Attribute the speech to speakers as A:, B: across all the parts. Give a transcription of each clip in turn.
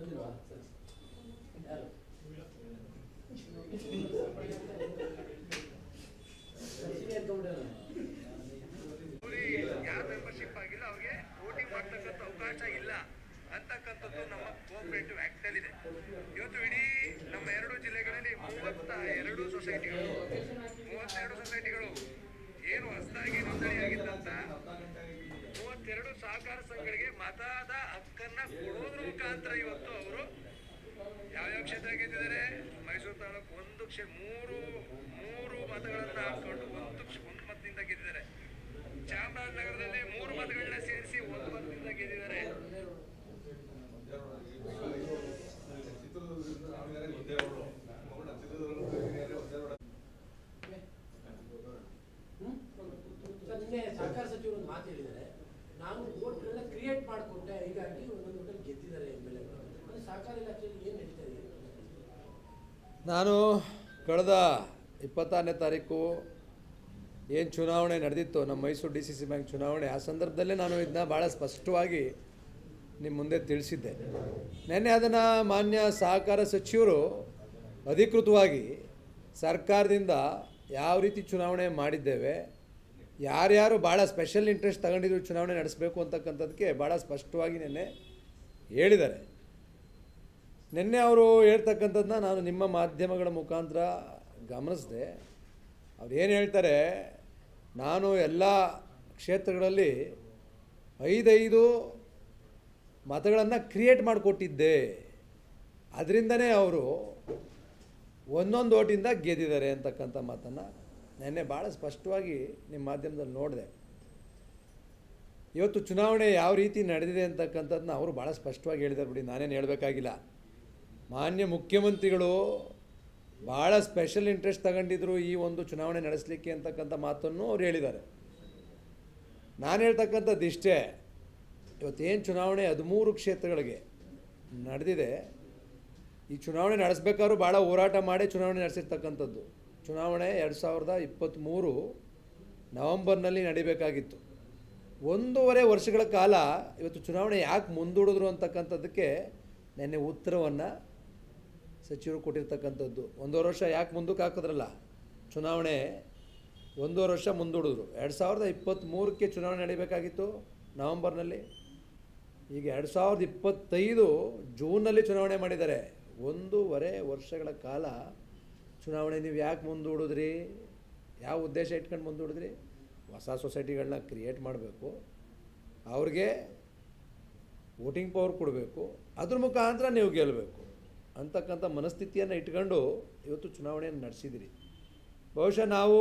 A: ಬಂದಿಲ್ವಾ ಸರಿ ಯಾರು ಎತ್ಕೊಂಡ್ಬಿಟ್ಟಾರೆ.
B: ಮೆಂಬರ್ಶಿಪ್ ಆಗಿಲ್ಲ ಅವ್ರಿಗೆ ವೋಟಿಂಗ್ ಮಾಡ್ತಕ್ಕಂಥ ಅವಕಾಶ ಇಲ್ಲ ಅಂತಕ್ಕಂಥದ್ದು ನಮ್ಮ ಕೋಆಪರೇಟಿವ್ ಆಕ್ಟ್ ಅಲ್ಲಿ ಇದೆ ಇವತ್ತು ಇಡೀ ನಮ್ಮ ಎರಡು ಜಿಲ್ಲೆಗಳಲ್ಲಿ ಮೂವತ್ತ ಎರಡು ಸೊಸೈಟಿಗಳು ಮೂವತ್ತೆರಡು ಸೊಸೈಟಿಗಳು ಏನು ಹೊಸದಾಗಿ ನೋಂದಣಿಯಾಗಿದ್ದಂತ ಮೂವತ್ತೆರಡು ಸಹಕಾರ ಸಂಘಗಳಿಗೆ ಮತದ ಹಕ್ಕನ್ನ ಕೊಡೋದ್ರ ಮುಖಾಂತರ ಇವತ್ತು ಅವರು ಯಾವ್ಯಾವ ಕ್ಷೇತ್ರ ಗೆದ್ದಿದ್ದಾರೆ? ಮೈಸೂರು ತಾಲೂಕು ಒಂದು ಕ್ಷೇ, ಮೂರು ಮೂರು ಮತಗಳನ್ನ ಹಾಕೊಂಡು ಒಂದು ಒಂದು ಮತದಿಂದ ಗೆದ್ದಿದ್ದಾರೆ. ಚಾಮರಾಜನಗರದಲ್ಲಿ ಮೂರು ಮತಗಳನ್ನ ಸೇರಿಸಿ ಒಂದು ಮತದಿಂದ ಗೆದ್ದಿದ್ದಾರೆ.
A: ಸಹಕಾರ ಸಚಿವರು ಮಾತು ನಾನು ವೋಟ್ಗಳನ್ನ ಕ್ರಿಯೇಟ್ ಮಾಡಿಕೊಟ್ಟೆ ಹೀಗಾಗಿ ಒಂದೊಂದು ಹೋಟೆಲ್ ಗೆದ್ದಿದ್ದಾರೆ ಎಂ ಎಲ್ ಅಂದರೆ ಸಹಕಾರ ಇಲಾಖೆಯಲ್ಲಿ ಏನು ನಡೀತಾ ಇದೆ
C: ನಾನು ಕಳೆದ ಇಪ್ಪತ್ತಾರನೇ ತಾರೀಕು ಏನು ಚುನಾವಣೆ ನಡೆದಿತ್ತು, ನಮ್ಮ Mysuru D C C bank ಚುನಾವಣೆ, ಆ ಸಂದರ್ಭದಲ್ಲೇ ನಾನು ಇದನ್ನ ಭಾಳ ಸ್ಪಷ್ಟವಾಗಿ ನಿಮ್ಮ ಮುಂದೆ ತಿಳಿಸಿದ್ದೆ. ನೆನ್ನೆ ಅದನ್ನು ಮಾನ್ಯ ಸಹಕಾರ ಸಚಿವರು ಅಧಿಕೃತವಾಗಿ ಸರ್ಕಾರದಿಂದ ಯಾವ ರೀತಿ ಚುನಾವಣೆ ಮಾಡಿದ್ದೇವೆ ಯಾರ್ಯಾರು ಭಾಳ ಸ್ಪೆಷಲ್ ಇಂಟ್ರೆಸ್ಟ್ ತಗೊಂಡಿದ್ರು ಚುನಾವಣೆ ನಡೆಸಬೇಕು ಅಂತಕ್ಕಂಥದ್ದಕ್ಕೆ ಭಾಳ ಸ್ಪಷ್ಟವಾಗಿ ನಿನ್ನೆ ಹೇಳಿದ್ದಾರೆ. ನಿನ್ನೆ ಅವರು ಹೇಳ್ತಕ್ಕಂಥದ್ದನ್ನ ನಾನು ನಿಮ್ಮ ಮಾಧ್ಯಮಗಳ ಮುಖಾಂತರ ಗಮನಿಸಿದೆ. ಅವ್ರು ಏನು ಹೇಳ್ತಾರೆ, ನಾನು ಎಲ್ಲ ಕ್ಷೇತ್ರಗಳಲ್ಲಿ ಐದೈದು ಮತಗಳನ್ನು ಕ್ರಿಯೇಟ್ ಮಾಡಿಕೊಟ್ಟಿದ್ದೆ. ಅದರಿಂದನೇ ಅವರು ಒಂದೊಂದು ಓಟಿಂದ ಗೆದ್ದಿದ್ದಾರೆ ಅಂತಕ್ಕಂಥ ಮಾತನ್ನು ನೆನ್ನೆ ಭಾಳ ಸ್ಪಷ್ಟವಾಗಿ ನಿಮ್ಮ ಮಾಧ್ಯಮದಲ್ಲಿ ನೋಡಿದೆ. ಇವತ್ತು ಚುನಾವಣೆ ಯಾವ ರೀತಿ ನಡೆದಿದೆ ಅಂತಕ್ಕಂಥದ್ದನ್ನ ಅವರು ಭಾಳ ಸ್ಪಷ್ಟವಾಗಿ ಹೇಳಿದ್ದಾರೆ ಬಿಡಿ, ನಾನೇನು ಹೇಳಬೇಕಾಗಿಲ್ಲ. ಮಾನ್ಯ ಮುಖ್ಯಮಂತ್ರಿಗಳು ಭಾಳ ಸ್ಪೆಷಲ್ ಇಂಟ್ರೆಸ್ಟ್ ತಗೊಂಡಿದ್ರು ಈ ಒಂದು ಚುನಾವಣೆ ನಡೆಸಲಿಕ್ಕೆ ಅಂತಕ್ಕಂಥ ಮಾತನ್ನು ಅವ್ರು ಹೇಳಿದ್ದಾರೆ. ನಾನು ಹೇಳ್ತಕ್ಕಂಥದ್ದು ಇಷ್ಟೇ ಇವತ್ತೇನು ಚುನಾವಣೆ ಹದಿಮೂರು ಕ್ಷೇತ್ರಗಳಿಗೆ ನಡೆದಿದೆ, ಈ ಚುನಾವಣೆ ನಡೆಸ್ಬೇಕಾದ್ರು ಭಾಳ ಹೋರಾಟ ಮಾಡಿ ಚುನಾವಣೆ ನಡೆಸಿರ್ತಕ್ಕಂಥದ್ದು. ಚುನಾವಣೆ ಎರಡು ಸಾವಿರದ ಇಪ್ಪತ್ತ್ಮೂರು ನವಂಬರ್ನಲ್ಲಿ ನಡಿಬೇಕಾಗಿತ್ತು. ಒಂದೂವರೆ ವರ್ಷಗಳ ಕಾಲ ಇವತ್ತು ಚುನಾವಣೆ ಯಾಕೆ ಮುಂದೂಡಿದ್ರು ಅಂತಕ್ಕಂಥದ್ದಕ್ಕೆ ನೆನ್ನೆ ಉತ್ತರವನ್ನು ಸಚಿವರು ಕೊಟ್ಟಿರ್ತಕ್ಕಂಥದ್ದು. ಒಂದೂವರೆ ವರ್ಷ ಯಾಕೆ ಮುಂದಕ್ಕೆ ಹಾಕಿದ್ರಲ್ಲ? ಚುನಾವಣೆ ಒಂದೂವರೆ ವರ್ಷ ಮುಂದೂಡಿದ್ರು. ಎರಡು ಸಾವಿರದ ಇಪ್ಪತ್ತ್ಮೂರಕ್ಕೆ ಚುನಾವಣೆ ನಡಿಬೇಕಾಗಿತ್ತು ನವಂಬರ್ನಲ್ಲಿ. ಈಗ ಎರಡು ಸಾವಿರದ ಇಪ್ಪತ್ತೈದು ಜೂನ್ನಲ್ಲಿ ಚುನಾವಣೆ ಮಾಡಿದ್ದಾರೆ. ಒಂದೂವರೆ ವರ್ಷಗಳ ಕಾಲ ಚುನಾವಣೆ ನೀವು ಯಾಕೆ ಮುಂದೂಡಿದ್ರಿ? ಯಾವ ಉದ್ದೇಶ ಇಟ್ಕೊಂಡು ಮುಂದೂಡಿದ್ರಿ? ಹೊಸ ಸೊಸೈಟಿಗಳನ್ನ ಕ್ರಿಯೇಟ್ ಮಾಡಬೇಕು. ಅವ್ರಿಗೆ ವೋಟಿಂಗ್ ಪವರ್ ಕೊಡಬೇಕು. ಅದ್ರ ಮುಖಾಂತರ ನೀವು ಗೆಲ್ಲಬೇಕು ಅಂತಕ್ಕಂಥ ಮನಸ್ಥಿತಿಯನ್ನು ಇಟ್ಕೊಂಡು ಇವತ್ತು ಚುನಾವಣೆಯನ್ನು ನಡೆಸಿದಿರಿ. ಬಹುಶಃ ನಾವು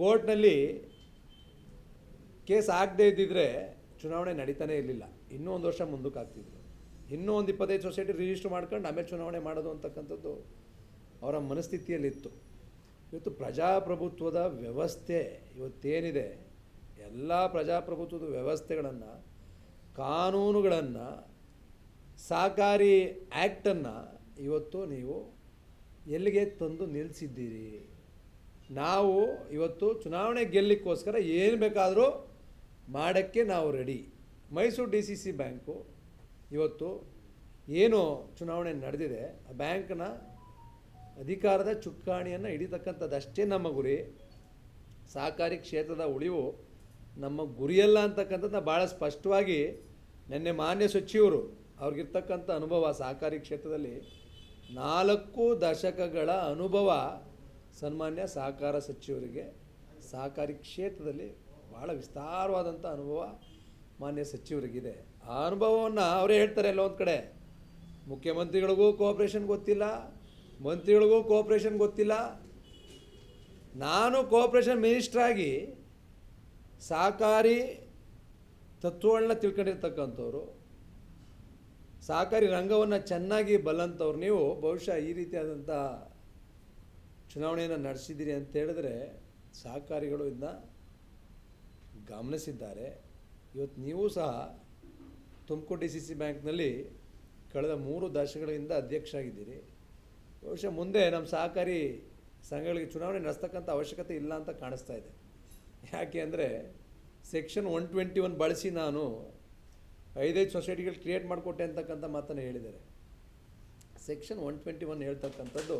C: ಕೋರ್ಟ್ನಲ್ಲಿ ಕೇಸ್ ಆಗದೇ ಇದ್ದಿದ್ರೆ ಚುನಾವಣೆ ನಡೀತಾನೇ ಇರಲಿಲ್ಲ. ಇನ್ನೂ ಒಂದು ವರ್ಷ ಮುಂದಕ್ಕೆ ಆಗ್ತಿದ್ರು. ಇನ್ನೂ ಒಂದು ಇಪ್ಪತ್ತೈದು ಸೊಸೈಟಿ ರಿಜಿಸ್ಟರ್ ಮಾಡ್ಕೊಂಡು ಆಮೇಲೆ ಚುನಾವಣೆ ಮಾಡೋದು ಅಂತಕ್ಕಂಥದ್ದು ಅವರ ಮನಸ್ಥಿತಿಯಲ್ಲಿತ್ತು. ಇವತ್ತು ಪ್ರಜಾಪ್ರಭುತ್ವದ ವ್ಯವಸ್ಥೆ ಇವತ್ತೇನಿದೆ, ಎಲ್ಲ ಪ್ರಜಾಪ್ರಭುತ್ವದ ವ್ಯವಸ್ಥೆಗಳನ್ನು, ಕಾನೂನುಗಳನ್ನು, ಸಹಕಾರಿ ಆ್ಯಕ್ಟನ್ನು ಇವತ್ತು ನೀವು ಎಲ್ಲಿಗೆ ತಂದು ನಿಲ್ಲಿಸಿದ್ದೀರಿ ನಾವು ಇವತ್ತು ಚುನಾವಣೆ ಗೆಲ್ಲಕ್ಕೋಸ್ಕರ ಏನು ಬೇಕಾದರೂ ಮಾಡೋಕ್ಕೆ ನಾವು ready. Mysuru D C C bank ಇವತ್ತು ಏನು ಚುನಾವಣೆ ನಡೆದಿದೆ, ಆ ಬ್ಯಾಂಕ್ನ ಅಧಿಕಾರದ ಚುಕ್ಕಾಣಿಯನ್ನು ಹಿಡಿತಕ್ಕಂಥದ್ದಷ್ಟೇ ನಮ್ಮ ಗುರಿ. ಸಹಕಾರಿ ಕ್ಷೇತ್ರದ ಉಳಿವು ನಮ್ಮ ಗುರಿಯಲ್ಲ ಅಂತಕ್ಕಂಥದ್ದು ಭಾಳ ಸ್ಪಷ್ಟವಾಗಿ ನಿನ್ನೆ ಮಾನ್ಯ ಸಚಿವರು ಅವ್ರಿಗಿರ್ತಕ್ಕಂಥ ಅನುಭವ ಸಹಕಾರಿ ಕ್ಷೇತ್ರದಲ್ಲಿ ನಾಲ್ಕು ದಶಕಗಳ ಅನುಭವ ಸನ್ಮಾನ್ಯ ಸಹಕಾರ ಸಚಿವರಿಗೆ ಸಹಕಾರಿ ಕ್ಷೇತ್ರದಲ್ಲಿ ಭಾಳ ವಿಸ್ತಾರವಾದಂಥ ಅನುಭವ ಮಾನ್ಯ ಸಚಿವರಿಗಿದೆ. ಆ ಅನುಭವವನ್ನು ಅವರೇ ಹೇಳ್ತಾರೆ ಎಲ್ಲ ಒಂದು ಕಡೆ. ಮುಖ್ಯಮಂತ್ರಿಗಳಿಗೂ ಕೋಆಪ್ರೇಷನ್ ಗೊತ್ತಿಲ್ಲ. ಮಂತ್ರಿಗಳಿಗೂ ಕೋಪ್ರೇಷನ್ ಗೊತ್ತಿಲ್ಲ. ನಾನು ಕೋಪ್ರೇಷನ್ ಮಿನಿಸ್ಟ್ರಾಗಿ ಸಹಕಾರಿ ತತ್ವಗಳನ್ನ ತಿಳ್ಕೊಂಡಿರ್ತಕ್ಕಂಥವ್ರು, ಸಹಕಾರಿ ರಂಗವನ್ನು ಚೆನ್ನಾಗಿ ಬಲ್ಲಂಥವ್ರು ನೀವು, ಬಹುಶಃ ಈ ರೀತಿಯಾದಂಥ ಚುನಾವಣೆಯನ್ನು ನಡೆಸಿದ್ದೀರಿ ಅಂತ ಹೇಳಿದ್ರೆ ಸಹಕಾರಿಗಳು ಇದನ್ನ ಗಮನಿಸಿದ್ದಾರೆ. ಇವತ್ತು ನೀವು ಸಹ ತುಮಕೂರು ಡಿ ಸಿ ಸಿ ಬ್ಯಾಂಕ್ನಲ್ಲಿ ಕಳೆದ ಮೂರು ದಶಕಗಳಿಂದ ಅಧ್ಯಕ್ಷ ಆಗಿದ್ದೀರಿ ಬಹುಶಃ ಮುಂದೆ ನಮ್ಮ ಸಹಕಾರಿ ಸಂಘಗಳಿಗೆ ಚುನಾವಣೆ ನಡೆಸ್ತಕ್ಕಂಥ ಅವಶ್ಯಕತೆ ಇಲ್ಲ ಅಂತ ಕಾಣಿಸ್ತಾ ಇದೆ. ಯಾಕೆ ಅಂದರೆ ಸೆಕ್ಷನ್ ಒನ್ ಟ್ವೆಂಟಿ ಒನ್ ಬಳಸಿ ನಾನು ಐದೈದು ಸೊಸೈಟಿಗಳು ಕ್ರಿಯೇಟ್ ಮಾಡಿಕೊಟ್ಟೆ ಅಂತಕ್ಕಂಥ ಮಾತನ್ನು ಹೇಳಿದ್ದಾರೆ. ಸೆಕ್ಷನ್ ಒನ್ ಟ್ವೆಂಟಿ ಒನ್ ಹೇಳ್ತಕ್ಕಂಥದ್ದು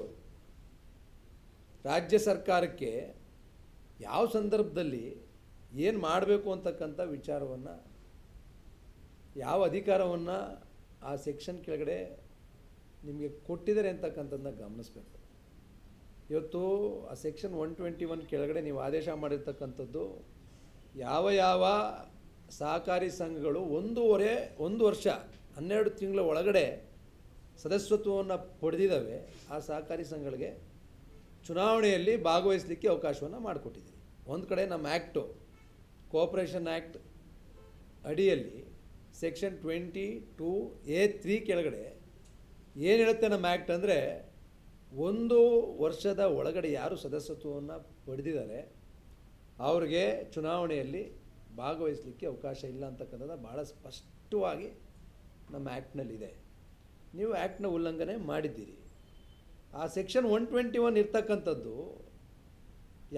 C: ರಾಜ್ಯ ಸರ್ಕಾರಕ್ಕೆ ಯಾವ ಸಂದರ್ಭದಲ್ಲಿ ಏನು ಮಾಡಬೇಕು ಅಂತಕ್ಕಂಥ ವಿಚಾರವನ್ನು, ಯಾವ ಅಧಿಕಾರವನ್ನು ಆ ಸೆಕ್ಷನ್ ಕೆಳಗಡೆ ನಿಮಗೆ ಕೊಟ್ಟಿದ್ದಾರೆ ಅಂತಕ್ಕಂಥದ್ದನ್ನ ಗಮನಿಸಬೇಕು. ಇವತ್ತು ಆ ಸೆಕ್ಷನ್ ಒನ್ ಟ್ವೆಂಟಿ ಒನ್ ಕೆಳಗಡೆ ನೀವು ಆದೇಶ ಮಾಡಿರ್ತಕ್ಕಂಥದ್ದು, ಯಾವ ಯಾವ ಸಹಕಾರಿ ಸಂಘಗಳು ಒಂದೂವರೆ, ಒಂದು ವರ್ಷ, ಹನ್ನೆರಡು ತಿಂಗಳ ಒಳಗಡೆ ಸದಸ್ಯತ್ವವನ್ನು ಪಡೆದಿದ್ದಾವೆ, ಆ ಸಹಕಾರಿ ಸಂಘಗಳಿಗೆ ಚುನಾವಣೆಯಲ್ಲಿ ಭಾಗವಹಿಸಲಿಕ್ಕೆ ಅವಕಾಶವನ್ನು ಮಾಡಿಕೊಟ್ಟಿದ್ದೀರಿ. ಒಂದು ಕಡೆ ನಮ್ಮ ಆ್ಯಕ್ಟು ಕೋಆಪ್ರೇಷನ್ ಆ್ಯಕ್ಟ್ ಅಡಿಯಲ್ಲಿ section twenty two A three ಕೆಳಗಡೆ ಏನು ಹೇಳುತ್ತೆ ನಮ್ಮ ಆ್ಯಕ್ಟ್ ಅಂದರೆ, ಒಂದು ವರ್ಷದ ಒಳಗಡೆ ಯಾರು ಸದಸ್ಯತ್ವವನ್ನು ಪಡೆದಿದ್ದಾರೆ, ಅವ್ರಿಗೆ ಚುನಾವಣೆಯಲ್ಲಿ ಭಾಗವಹಿಸಲಿಕ್ಕೆ ಅವಕಾಶ ಇಲ್ಲ ಅಂತಕ್ಕಂಥದ್ದು ಭಾಳ ಸ್ಪಷ್ಟವಾಗಿ ನಮ್ಮ ಆ್ಯಕ್ಟ್ನಲ್ಲಿದೆ ನೀವು ಆ್ಯಕ್ಟ್ನ ಉಲ್ಲಂಘನೆ ಮಾಡಿದ್ದೀರಿ. ಆ ಸೆಕ್ಷನ್ ಒನ್ ಟ್ವೆಂಟಿ ಒನ್ ಇರ್ತಕ್ಕಂಥದ್ದು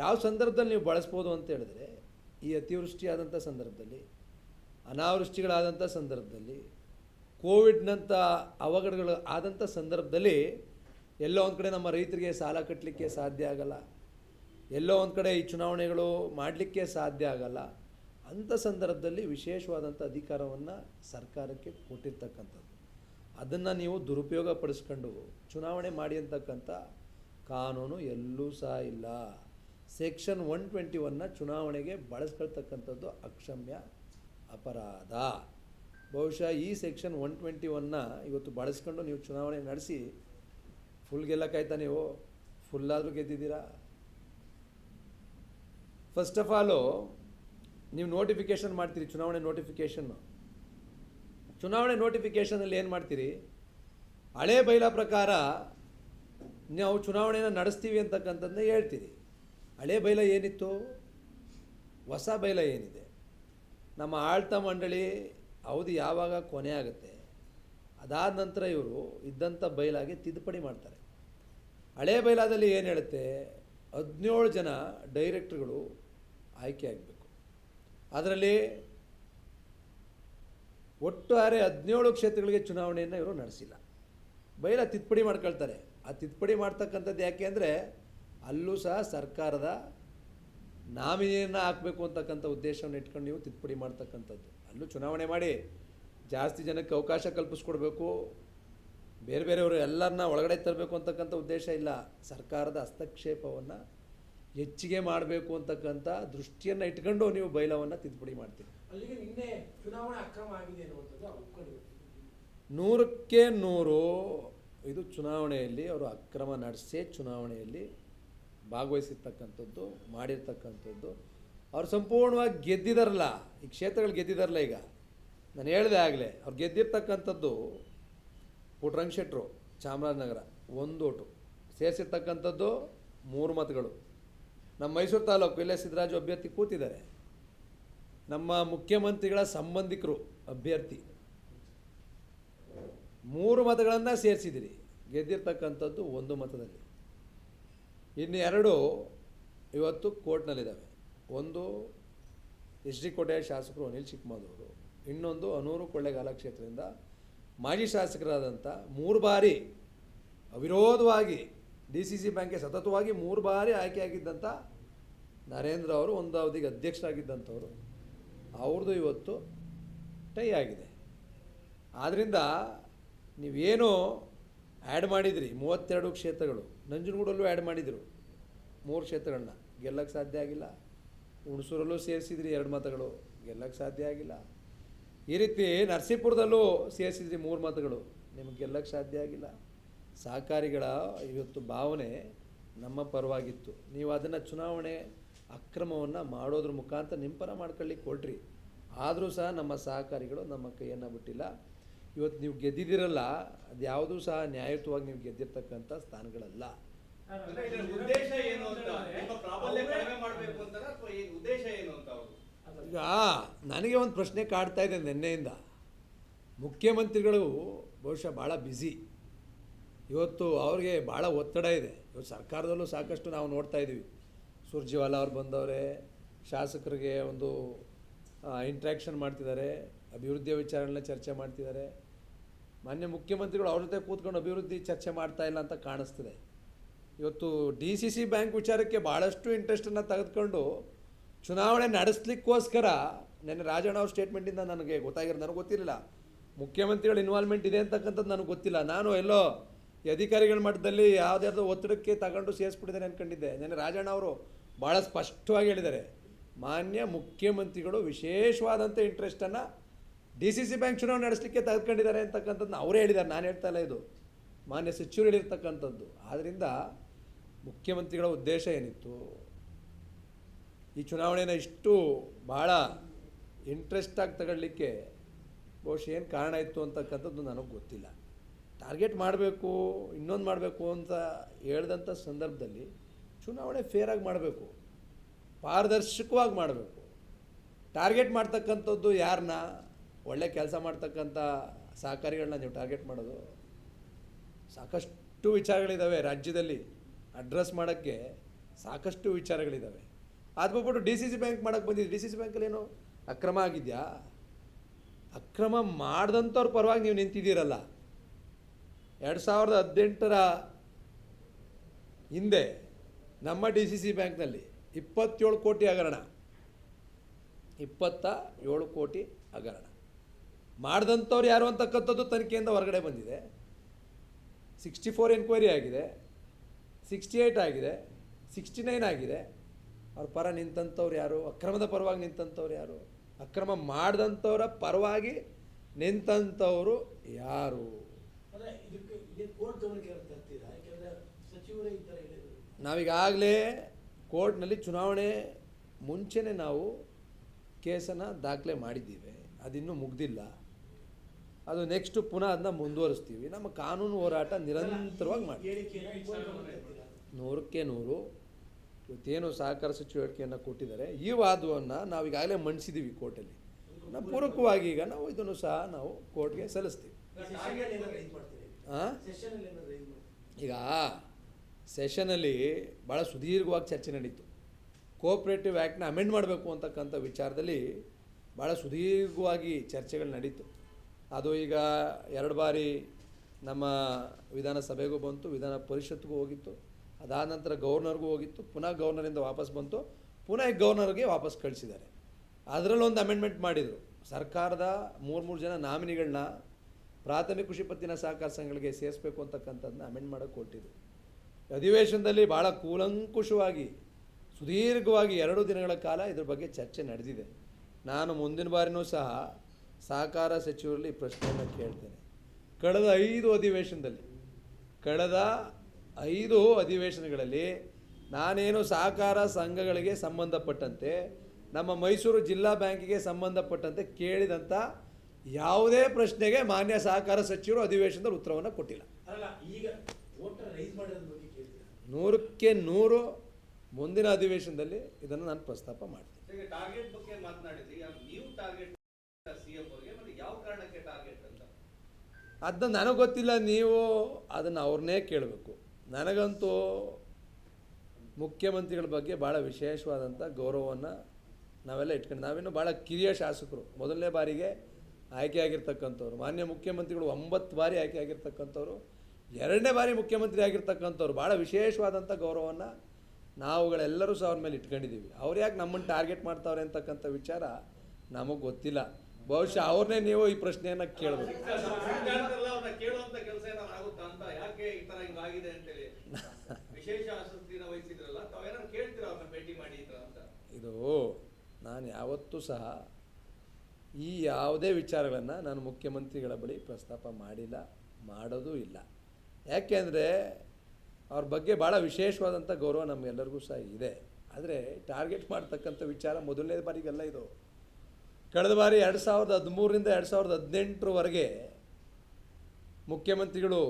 C: ಯಾವ ಸಂದರ್ಭದಲ್ಲಿ ನೀವು ಬಳಸ್ಬೋದು ಅಂತ ಹೇಳಿದ್ರೆ, ಈ ಅತಿವೃಷ್ಟಿ ಆದಂಥ ಸಂದರ್ಭದಲ್ಲಿ, ಅನಾವೃಷ್ಟಿಗಳಾದಂಥ ಸಂದರ್ಭದಲ್ಲಿ ಕೋವಿಡ್ನಂಥ ಅವಘಡಗಳು ಆದಂಥ ಸಂದರ್ಭದಲ್ಲಿ ಎಲ್ಲೋ ಒಂದು ಕಡೆ ನಮ್ಮ ರೈತರಿಗೆ ಸಾಲ ಕಟ್ಟಲಿಕ್ಕೆ ಸಾಧ್ಯ ಆಗಲ್ಲ. ಎಲ್ಲೋ ಒಂದು ಕಡೆ ಈ ಚುನಾವಣೆಗಳು ಮಾಡಲಿಕ್ಕೆ ಸಾಧ್ಯ ಆಗಲ್ಲ. ಅಂಥ ಸಂದರ್ಭದಲ್ಲಿ ವಿಶೇಷವಾದಂಥ ಅಧಿಕಾರವನ್ನು ಸರ್ಕಾರಕ್ಕೆ ಕೊಟ್ಟಿರ್ತಕ್ಕಂಥದ್ದು. ಅದನ್ನು ನೀವು ದುರುಪಯೋಗ ಪಡಿಸ್ಕೊಂಡು ಚುನಾವಣೆ ಮಾಡಿ ಅಂತಕ್ಕಂಥ ಕಾನೂನು ಎಲ್ಲೂ ಸಹ ಇಲ್ಲ. ಸೆಕ್ಷನ್ ಒನ್ ಟ್ವೆಂಟಿ ಒನ್ನ ಚುನಾವಣೆಗೆ ಬಳಸ್ಕೊಳ್ತಕ್ಕಂಥದ್ದು ಅಕ್ಷಮ್ಯ ಅಪರಾಧ. ಬಹುಶಃ ಈ ಸೆಕ್ಷನ್ ಒನ್ ಟ್ವೆಂಟಿ ಒನ್ನ ಇವತ್ತು ಬಳಸ್ಕೊಂಡು ನೀವು ಚುನಾವಣೆ ನಡೆಸಿ ಫುಲ್ ಗೆಲ್ಲಕ್ಕಾಯ್ತಾ ನೀವು? ಫುಲ್ಲಾದರೂ ಗೆದ್ದಿದ್ದೀರಾ? ಫಸ್ಟ್ ಆಫ್ ಆಲು ನೀವು ನೋಟಿಫಿಕೇಷನ್ ಮಾಡ್ತೀರಿ, ಚುನಾವಣೆ ನೋಟಿಫಿಕೇಷನ್ನು ಚುನಾವಣೆ ನೋಟಿಫಿಕೇಷನಲ್ಲಿ ಏನು ಮಾಡ್ತೀರಿ? ಹಳೆ ಬೈಲ ಪ್ರಕಾರ ನಾವು ಚುನಾವಣೆಯನ್ನು ನಡೆಸ್ತೀವಿ ಅಂತಕ್ಕಂಥದ್ದನ್ನ ಹೇಳ್ತೀರಿ. ಹಳೆ ಬೈಲ ಏನಿತ್ತು? ಹೊಸ ಬೈಲ ಏನಿದೆ? ನಮ್ಮ ಆಳ್ತ ಮಂಡಳಿ ಅವಧಿ ಯಾವಾಗ ಕೊನೆ ಆಗುತ್ತೆ? ಅದಾದ ನಂತರ ಇವರು ಇದ್ದಂಥ ಬೈಲಾಗೆ ತಿದ್ದುಪಡಿ ಮಾಡ್ತಾರೆ. ಹಳೆ ಬೈಲಾದಲ್ಲಿ ಏನು ಹೇಳುತ್ತೆ? ಹದಿನೇಳು ಜನ ಡೈರೆಕ್ಟ್ರುಗಳು ಆಯ್ಕೆ ಆಗಬೇಕು. ಅದರಲ್ಲಿ ಒಟ್ಟಾರೆ ಹದಿನೇಳು ಕ್ಷೇತ್ರಗಳಿಗೆ ಚುನಾವಣೆಯನ್ನು ಇವರು ನಡೆಸಿಲ್ಲ. ಬೈಲ ತಿದ್ದುಪಡಿ ಮಾಡ್ಕೊಳ್ತಾರೆ. ಆ ತಿದ್ದುಪಡಿ ಮಾಡ್ತಕ್ಕಂಥದ್ದು ಯಾಕೆ ಅಂದರೆ, ಅಲ್ಲೂ ಸಹ ಸರ್ಕಾರದ ನಾಮಿನಿಯನ್ನು ಹಾಕಬೇಕು ಅಂತಕ್ಕಂಥ ಉದ್ದೇಶವನ್ನು ಇಟ್ಕೊಂಡು ನೀವು ತಿದ್ದುಪಡಿ ಮಾಡ್ತಕ್ಕಂಥದ್ದು. ಅಲ್ಲೂ ಚುನಾವಣೆ ಮಾಡಿ ಜಾಸ್ತಿ ಜನಕ್ಕೆ ಅವಕಾಶ ಕಲ್ಪಿಸ್ಕೊಡ್ಬೇಕು. ಬೇರೆ ಬೇರೆಯವರು ಎಲ್ಲರನ್ನ ಒಳಗಡೆ ತರಬೇಕು ಅಂತಕ್ಕಂಥ ಉದ್ದೇಶ ಇಲ್ಲ. ಸರ್ಕಾರದ ಹಸ್ತಕ್ಷೇಪವನ್ನು ಹೆಚ್ಚಿಗೆ ಮಾಡಬೇಕು ಅಂತಕ್ಕಂಥ ದೃಷ್ಟಿಯನ್ನು ಇಟ್ಕೊಂಡು ನೀವು ಬೈಲವನ್ನು ತಿದ್ದುಪಡಿ ಮಾಡ್ತೀರಿ.
A: ಅಲ್ಲಿಗೆ ನಿನ್ನೆ ಚುನಾವಣಾ ಅಕ್ರಮ ಆಗಿದೆ ಅನ್ನುವಂಥದ್ದು ಒಪ್ಕೊಂಡಿದೆ
C: ನೂರಕ್ಕೆ ನೂರು ಇದು ಚುನಾವಣೆಯಲ್ಲಿ ಅವರು ಅಕ್ರಮ ನಡೆಸಿ ಚುನಾವಣೆಯಲ್ಲಿ ಭಾಗವಹಿಸಿರ್ತಕ್ಕಂಥದ್ದು ಮಾಡಿರ್ತಕ್ಕಂಥದ್ದು. ಅವ್ರು ಸಂಪೂರ್ಣವಾಗಿ ಗೆದ್ದಿದಾರಲ್ಲ, ಈ ಕ್ಷೇತ್ರಗಳು ಗೆದ್ದಿದಾರಲ್ಲ ಈಗ. ನಾನು ಹೇಳಿದೆ ಆಗಲೇ, ಅವ್ರು ಗೆದ್ದಿರ್ತಕ್ಕಂಥದ್ದು ಪುಟ್ರಂಗ್ ಶೆಟ್ರು, ಚಾಮರಾಜನಗರ, ಒಂದು ಓಟು. ಸೇರಿಸಿರ್ತಕ್ಕಂಥದ್ದು ಮೂರು ಮತಗಳು. ನಮ್ಮ ಮೈಸೂರು ತಾಲೂಕು ಇಲ್ಲೇ ಸಿದ್ದರಾಜು ಅಭ್ಯರ್ಥಿ ಕೂತಿದ್ದಾರೆ. ನಮ್ಮ ಮುಖ್ಯಮಂತ್ರಿಗಳ ಸಂಬಂಧಿಕರು ಅಭ್ಯರ್ಥಿ. ಮೂರು ಮತಗಳನ್ನು ಸೇರಿಸಿದಿರಿ, ಗೆದ್ದಿರ್ತಕ್ಕಂಥದ್ದು ಒಂದು ಮತದಲ್ಲಿ. ಇನ್ನು ಎರಡು ಇವತ್ತು ಕೋರ್ಟ್ನಲ್ಲಿದ್ದಾವೆ. ಒಂದು ಎಚ್ ಡಿ ಕೋಟೆಯ ಶಾಸಕರು ಅನಿಲ್ ಚಿಕ್ಕಮಗಳೂರು, ಇನ್ನೊಂದು ಅನೂರು ಕೊಳ್ಳೆಗಾಲ ಕ್ಷೇತ್ರದಿಂದ ಮಾಜಿ ಶಾಸಕರಾದಂಥ ಮೂರು ಬಾರಿ ಅವಿರೋಧವಾಗಿ ಡಿ ಸಿ ಸಿ ಬ್ಯಾಂಕ್ಗೆ ಸತತವಾಗಿ ಮೂರು ಬಾರಿ ಆಯ್ಕೆಯಾಗಿದ್ದಂಥ ನರೇಂದ್ರ ಅವರು, ಒಂದು ಅವಧಿಗೆ ಅಧ್ಯಕ್ಷರಾಗಿದ್ದಂಥವ್ರು. ಅವ್ರದ್ದು ಇವತ್ತು ಟೈ ಆಗಿದೆ. ಆದ್ದರಿಂದ ನೀವೇನು ಆ್ಯಡ್ ಮಾಡಿದಿರಿ, ಮೂವತ್ತೆರಡು ಕ್ಷೇತ್ರಗಳು, ನಂಜನಗೂಡಲ್ಲೂ ಆ್ಯಡ್ ಮಾಡಿದರು ಮೂರು ಕ್ಷೇತ್ರಗಳನ್ನ. ಗೆಲ್ಲಕ್ಕೆ ಸಾಧ್ಯ ಆಗಿಲ್ಲ. ಹುಣಸೂರಲ್ಲೂ ಸೇರಿಸಿದ್ರಿ ಎರಡು ಮತಗಳು. ಗೆಲ್ಲಕ್ಕೆ ಸಾಧ್ಯ ಆಗಿಲ್ಲ. ಈ ರೀತಿ ನರಸೀಪುರದಲ್ಲೂ ಸೇರಿಸಿದ್ರಿ ಮೂರು ಮತಗಳು. ನಿಮಗೆ ಗೆಲ್ಲಕ್ಕೆ ಸಾಧ್ಯ ಆಗಿಲ್ಲ. ಸಹಕಾರಿಗಳ ಇವತ್ತು ಭಾವನೆ ನಮ್ಮ ಪರವಾಗಿತ್ತು. ನೀವು ಅದನ್ನು ಚುನಾವಣೆ ಅಕ್ರಮವನ್ನು ಮಾಡೋದ್ರ ಮುಖಾಂತರ ಪರ ಮಾಡ್ಕೊಳ್ಳಿಕ್ಕೆ ಕೊಡ್ರಿ. ಆದರೂ ಸಹ ನಮ್ಮ ಸಹಕಾರಿಗಳು ನಮ್ಮ ಕೈಯನ್ನು ಬಿಟ್ಟಿಲ್ಲ. ಇವತ್ತು ನೀವು ಗೆದ್ದಿದ್ದೀರಲ್ಲ ಅದು ಯಾವುದೂ ಸಹ ನ್ಯಾಯಯುತವಾಗಿ ನೀವು ಗೆದ್ದಿರ್ತಕ್ಕಂಥ ಸ್ಥಾನಗಳಲ್ಲ.
D: ಅಂದ್ರೆ ಇದರ ಉದ್ದೇಶ ಏನು ಅಂತ ನಿಮ್ಮ ಪ್ರಾಬಲ್ಯ ಕಡಿಮೆ ಮಾಡ್ಬೇಕು ಅಂತಾರ ಅಥವಾ ಏನ್ ಉದ್ದೇಶ ಏನು ಅಂತ ಅವರು?
C: ಈಗ ನನಗೆ ಒಂದು ಪ್ರಶ್ನೆ ಕಾಡ್ತಾ ಇದೆ ನಿನ್ನೆಯಿಂದ. ಮುಖ್ಯಮಂತ್ರಿಗಳು ಬಹುಶಃ ಭಾಳ ಬ್ಯುಸಿ ಇವತ್ತು ಅವ್ರಿಗೆ ಭಾಳ ಒತ್ತಡ ಇದೆ. ಇವತ್ತು ಸರ್ಕಾರದಲ್ಲೂ ಸಾಕಷ್ಟು ನಾವು ನೋಡ್ತಾ ಇದ್ದೀವಿ ಸುರ್ಜಿವಾಲಾ ಅವ್ರು ಬಂದವರೆ ಶಾಸಕರಿಗೆ ಒಂದು ಇಂಟ್ರ್ಯಾಕ್ಷನ್ ಮಾಡ್ತಿದ್ದಾರೆ ಅಭಿವೃದ್ಧಿಯ ವಿಚಾರಗಳನ್ನ ಚರ್ಚೆ ಮಾಡ್ತಿದ್ದಾರೆ. ಮಾನ್ಯ ಮುಖ್ಯಮಂತ್ರಿಗಳು ಅವ್ರ ಜೊತೆ ಕೂತ್ಕೊಂಡು ಅಭಿವೃದ್ಧಿ ಚರ್ಚೆ ಮಾಡ್ತಾ ಇಲ್ಲ ಅಂತ ಕಾಣಿಸ್ತದೆ. ಇವತ್ತು ಡಿ ಸಿ ಸಿ ಬ್ಯಾಂಕ್ ವಿಚಾರಕ್ಕೆ ಭಾಳಷ್ಟು ಇಂಟ್ರೆಸ್ಟನ್ನು ತೆಗೆದುಕೊಂಡು ಚುನಾವಣೆ ನಡೆಸ್ಲಿಕ್ಕೋಸ್ಕರ ನೆನ್ನೆ ರಾಜಣ್ಣ ಅವ್ರ ಸ್ಟೇಟ್ಮೆಂಟಿಂದ ನನಗೆ ಗೊತ್ತಾಗಿರೋದು, ನನಗೆ ಗೊತ್ತಿರಲಿಲ್ಲ. ಮುಖ್ಯಮಂತ್ರಿಗಳ ಇನ್ವಾಲ್ವ್ಮೆಂಟ್ ಇದೆ ಅಂತಕ್ಕಂಥದ್ದು ನನಗೆ ಗೊತ್ತಿಲ್ಲ. ನಾನು ಎಲ್ಲೋ ಅಧಿಕಾರಿಗಳ ಮಟ್ಟದಲ್ಲಿ ಯಾವುದ್ಯಾವುದೋ ಒತ್ತಡಕ್ಕೆ ತಗೊಂಡು ಸೇರಿಸ್ಬಿಟ್ಟಿದ್ದಾರೆ ಅಂದ್ಕೊಂಡಿದ್ದೆ ನೆನ್ನೆ ರಾಜಣ್ಣ ಅವರು ಭಾಳ ಸ್ಪಷ್ಟವಾಗಿ ಹೇಳಿದ್ದಾರೆ. ಮಾನ್ಯ ಮುಖ್ಯಮಂತ್ರಿಗಳು ವಿಶೇಷವಾದಂಥ ಇಂಟ್ರೆಸ್ಟನ್ನು ಡಿ ಸಿ ಸಿ ಬ್ಯಾಂಕ್ ಚುನಾವಣೆ ನಡೆಸಲಿಕ್ಕೆ ತೆಗೆದುಕೊಂಡಿದ್ದಾರೆ ಅಂತಕ್ಕಂಥದ್ದನ್ನ ಅವರೇ ಹೇಳಿದ್ದಾರೆ. ನಾನು ಹೇಳ್ತಾ ಇಲ್ಲ ಇದು. ಮಾನ್ಯ ಸಚಿವರು ಹೇಳಿರ್ತಕ್ಕಂಥದ್ದು. ಆದ್ದರಿಂದ ಮುಖ್ಯಮಂತ್ರಿಗಳ ಉದ್ದೇಶ ಏನಿತ್ತು? ಈ ಚುನಾವಣೆಯನ್ನು ಇಷ್ಟು ಭಾಳ ಇಂಟ್ರೆಸ್ಟಾಗಿ ತಗೊಳ್ಳಿಕ್ಕೆ ಬಹುಶಃ ಏನು ಕಾರಣ ಇತ್ತು ಅಂತಕ್ಕಂಥದ್ದು ನನಗೆ ಗೊತ್ತಿಲ್ಲ. ಟಾರ್ಗೆಟ್ ಮಾಡಬೇಕು, ಇನ್ನೊಂದು ಮಾಡಬೇಕು ಅಂತ ಹೇಳ್ದಂಥ ಸಂದರ್ಭದಲ್ಲಿ ಚುನಾವಣೆ ಫೇರಾಗಿ ಮಾಡಬೇಕು, ಪಾರದರ್ಶಕವಾಗಿ ಮಾಡಬೇಕು. ಟಾರ್ಗೆಟ್ ಮಾಡ್ತಕ್ಕಂಥದ್ದು ಯಾರನ್ನ ಒಳ್ಳೆ ಕೆಲಸ ಮಾಡ್ತಕ್ಕಂಥ ಸಹಕಾರಿಗಳನ್ನ ನೀವು ಟಾರ್ಗೆಟ್ ಮಾಡೋದು ಸಾಕಷ್ಟು ವಿಚಾರಗಳಿದ್ದಾವೆ ರಾಜ್ಯದಲ್ಲಿ. ಅಡ್ರೆಸ್ ಮಾಡೋಕ್ಕೆ ಸಾಕಷ್ಟು ವಿಚಾರಗಳಿದ್ದಾವೆ ಅದು ಬಿಟ್ಬಿಟ್ಟು ಡಿ ಸಿ ಸಿ ಬ್ಯಾಂಕ್ ಮಾಡೋಕ್ಕೆ ಬಂದಿದ್ದು. ಡಿ ಸಿ ಸಿ ಬ್ಯಾಂಕಲ್ಲಿ ಏನೋ ಅಕ್ರಮ ಆಗಿದೆಯಾ? ಅಕ್ರಮ ಮಾಡ್ದಂಥವ್ರ ಪರವಾಗಿ ನೀವು ನಿಂತಿದ್ದೀರಲ್ಲ. ಎರಡು ಸಾವಿರದ ಹದಿನೆಂಟರ ಹಿಂದೆ ನಮ್ಮ ಡಿ ಸಿ ಸಿ ಬ್ಯಾಂಕ್ನಲ್ಲಿ ಇಪ್ಪತ್ತೇಳು ಕೋಟಿ ಹಗರಣ. ಇಪ್ಪತ್ತ ಏಳು ಕೋಟಿ ಹಗರಣ. ಮಾಡ್ದಂಥವ್ರು ಯಾರು ಅಂತಕ್ಕಂಥದ್ದು ತನಿಖೆಯಿಂದ ಹೊರಗಡೆ ಬಂದಿದೆ. ಸಿಕ್ಸ್ಟಿ ಫೋರ್ ಎನ್ಕ್ವೈರಿ ಆಗಿದೆ. ಸಿಕ್ಸ್ಟಿ ಏಯ್ಟ್ ಆಗಿದೆ ಸಿಕ್ಸ್ಟಿ ನೈನ್ ಆಗಿದೆ. ಅವ್ರ ಪರ ನಿಂತಂಥವ್ರು ಯಾರು? ಅಕ್ರಮದ ಪರವಾಗಿ ನಿಂತಂಥವ್ರು ಯಾರು? ಅಕ್ರಮ ಮಾಡಿದಂಥವ್ರ ಪರವಾಗಿ ನಿಂತವರು ಯಾರು? ನಾವೀಗಾಗಲೇ ಕೋರ್ಟ್ನಲ್ಲಿ ಚುನಾವಣೆ ಮುಂಚೆನೇ ನಾವು ಕೇಸನ್ನು ದಾಖಲೆ ಮಾಡಿದ್ದೀವಿ. ಅದಿನ್ನೂ ಮುಗ್ದಿಲ್ಲ. ಅದು ನೆಕ್ಸ್ಟ್ ಪುನಃ ಅದನ್ನ ಮುಂದುವರಿಸ್ತೀವಿ. ನಮ್ಮ ಕಾನೂನು ಹೋರಾಟ ನಿರಂತರವಾಗಿ ಮಾಡಿ ನೂರಕ್ಕೆ ನೂರು, ಇವತ್ತೇನು ಸಹಕಾರ ಸಚಿವ ಕೊಟ್ಟಿದ್ದಾರೆ, ಈ ವಾದವನ್ನು ನಾವು ಈಗಾಗಲೇ ಮಂಡಿಸಿದ್ದೀವಿ ಕೋರ್ಟಲ್ಲಿ. ನಾವು ಪೂರಕವಾಗಿ ಈಗ ನಾವು ಇದನ್ನು ಸಹ ನಾವು ಕೋರ್ಟ್ಗೆ ಸಲ್ಲಿಸ್ತೀವಿ.
A: ಹಾಂ
C: ಈಗ ಸೆಷನಲ್ಲಿ ಭಾಳ ಸುದೀರ್ಘವಾಗಿ ಚರ್ಚೆ ನಡೀತು. ಕೋಆಪ್ರೇಟಿವ್ ಆ್ಯಕ್ಟ್ನ ಅಮೆಂಡ್ ಮಾಡಬೇಕು ಅಂತಕ್ಕಂಥ ವಿಚಾರದಲ್ಲಿ ಭಾಳ ಸುದೀರ್ಘವಾಗಿ ಚರ್ಚೆಗಳು ನಡೀತು. ಅದು ಈಗ ಎರಡು ಬಾರಿ ನಮ್ಮ ವಿಧಾನಸಭೆಗೂ ಬಂತು, ವಿಧಾನ ಪರಿಷತ್ಗೂ ಹೋಗಿತ್ತು. ಅದಾದ ನಂತರ ಗವರ್ನರ್ಗೂ ಹೋಗಿತ್ತು, ಪುನಃ ಗವರ್ನರಿಂದ ವಾಪಸ್ ಬಂತು, ಪುನಃ ಗೌರ್ನರ್ಗೆ ವಾಪಸ್ ಕಳಿಸಿದ್ದಾರೆ. ಅದರಲ್ಲೊಂದು ಅಮೆಂಡ್ಮೆಂಟ್ ಮಾಡಿದರು. ಸರ್ಕಾರದ ಮೂರು ಮೂರು ಜನ ನಾಮಿನಿಗಳನ್ನ ಪ್ರಾಥಮಿಕ ಕೃಷಿ ಪತ್ತಿನ ಸಹಕಾರ ಸಂಘಗಳಿಗೆ ಸೇರಿಸಬೇಕು ಅಂತಕ್ಕಂಥದ್ದನ್ನ ಅಮೆಂಡ್ ಮಾಡೋಕ್ಕೆ ಕೊಟ್ಟಿದ್ರು. ಅಧಿವೇಶನದಲ್ಲಿ ಭಾಳ ಕೂಲಂಕುಷವಾಗಿ, ಸುದೀರ್ಘವಾಗಿ ಎರಡು ದಿನಗಳ ಕಾಲ ಇದ್ರ ಬಗ್ಗೆ ಚರ್ಚೆ ನಡೆದಿದೆ. ನಾನು ಮುಂದಿನ ಬಾರಿನೂ ಸಹ ಸಹಕಾರ ಸಚಿವರಲ್ಲಿ ಪ್ರಶ್ನೆಯನ್ನು ಕೇಳ್ತೇನೆ. ಕಳೆದ ಐದು ಅಧಿವೇಶನದಲ್ಲಿ, ಕಳೆದ ಐದು ಅಧಿವೇಶನಗಳಲ್ಲಿ ನಾನೇನು ಸಹಕಾರ ಸಂಘಗಳಿಗೆ ಸಂಬಂಧಪಟ್ಟಂತೆ ನಮ್ಮ ಮೈಸೂರು ಜಿಲ್ಲಾ ಬ್ಯಾಂಕಿಗೆ ಸಂಬಂಧಪಟ್ಟಂತೆ ಕೇಳಿದಂಥ ಯಾವುದೇ ಪ್ರಶ್ನೆಗೆ ಮಾನ್ಯ ಸಹಕಾರ ಸಚಿವರು ಅಧಿವೇಶನದಲ್ಲಿ ಉತ್ತರವನ್ನು ಕೊಟ್ಟಿಲ್ಲ. ನೂರಕ್ಕೆ ನೂರು ಮುಂದಿನ ಅಧಿವೇಶನದಲ್ಲಿ ಇದನ್ನು ನಾನು ಪ್ರಸ್ತಾಪ ಮಾಡ್ತೀನಿ. ಅದನ್ನ ನನಗೆ ಗೊತ್ತಿಲ್ಲ ನೀವು ಅದನ್ನು ಅವ್ರನ್ನೇ ಕೇಳಬೇಕು. ನನಗಂತೂ ಮುಖ್ಯಮಂತ್ರಿಗಳ ಬಗ್ಗೆ ಭಾಳ ವಿಶೇಷವಾದಂಥ ಗೌರವವನ್ನು ನಾವೆಲ್ಲ ಇಟ್ಕೊಂಡು ನಾವಿನ್ನು ಭಾಳ ಕಿರಿಯ ಶಾಸಕರು. ಮೊದಲನೇ ಬಾರಿಗೆ ಆಯ್ಕೆ ಆಗಿರ್ತಕ್ಕಂಥವ್ರು. ಮಾನ್ಯ ಮುಖ್ಯಮಂತ್ರಿಗಳು ಒಂಬತ್ತು ಬಾರಿ ಆಯ್ಕೆ ಆಗಿರ್ತಕ್ಕಂಥವ್ರು. ಎರಡನೇ ಬಾರಿ ಮುಖ್ಯಮಂತ್ರಿ ಆಗಿರ್ತಕ್ಕಂಥವ್ರು. ಭಾಳ ವಿಶೇಷವಾದಂಥ ಗೌರವವನ್ನು ನಾವುಗಳೆಲ್ಲರೂ ಸಹ ಅವ್ರ ಮೇಲೆ ಇಟ್ಕೊಂಡಿದ್ದೀವಿ. ಅವ್ರು ಯಾಕೆ ನಮ್ಮನ್ನು ಟಾರ್ಗೆಟ್ ಮಾಡ್ತಾವ್ರೆ ಅಂತಕ್ಕಂಥ ವಿಚಾರ ನಮಗೆ ಗೊತ್ತಿಲ್ಲ. ಬಹುಶಃ ಅವ್ರನ್ನೇ ನೀವು ಈ ಪ್ರಶ್ನೆಯನ್ನು ಕೇಳಬೇಕು
D: ಸರ್ಕಾರದಲ್ಲ ಅವ್ರನ್ನ ಕೇಳುವಂತ ಕೆಲಸ ಏನಾದ್ರು ಆಗುತ್ತಾ ಅಂತ ಯಾಕೆ ಈ ತರ ಹಿಂಗಾಗಿದೆ ಅಂತೇಳಿ ವಿಶೇಷ ಆಸಕ್ತಿನ ವಹಿಸಿದ್ರಲ್ಲ ತಾವೇನಾದ್ರು ಕೇಳ್ತೀರಾ ಅವ್ರನ್ನ ಭೇಟಿ ಮಾಡಿ ಈ ತರ ಅಂತ
C: ಇದು ನಾನು ಯಾವತ್ತೂ ಸಹ ಈ ಯಾವುದೇ ವಿಚಾರಗಳನ್ನು ನಾನು ಮುಖ್ಯಮಂತ್ರಿಗಳ ಬಳಿ ಪ್ರಸ್ತಾಪ ಮಾಡಿಲ್ಲ, ಮಾಡೋದೂ ಇಲ್ಲ. ಯಾಕೆಂದರೆ ಅವ್ರ ಬಗ್ಗೆ ಭಾಳ ವಿಶೇಷವಾದಂಥ ಗೌರವ ನಮಗೆಲ್ಲರಿಗೂ ಸಹ ಇದೆ. ಆದರೆ ಟಾರ್ಗೆಟ್ ಮಾಡ್ತಕ್ಕಂಥ ವಿಚಾರ ಮೊದಲನೇ ಬಾರಿಗೆಲ್ಲ ಇದು. ಕಳೆದ ಬಾರಿ ಎರಡು ಸಾವಿರದ ಹದಿಮೂರರಿಂದ ಎರಡು ಸಾವಿರದ ಹದಿನೆಂಟರವರೆಗೆ ಮುಖ್ಯಮಂತ್ರಿಗಳು,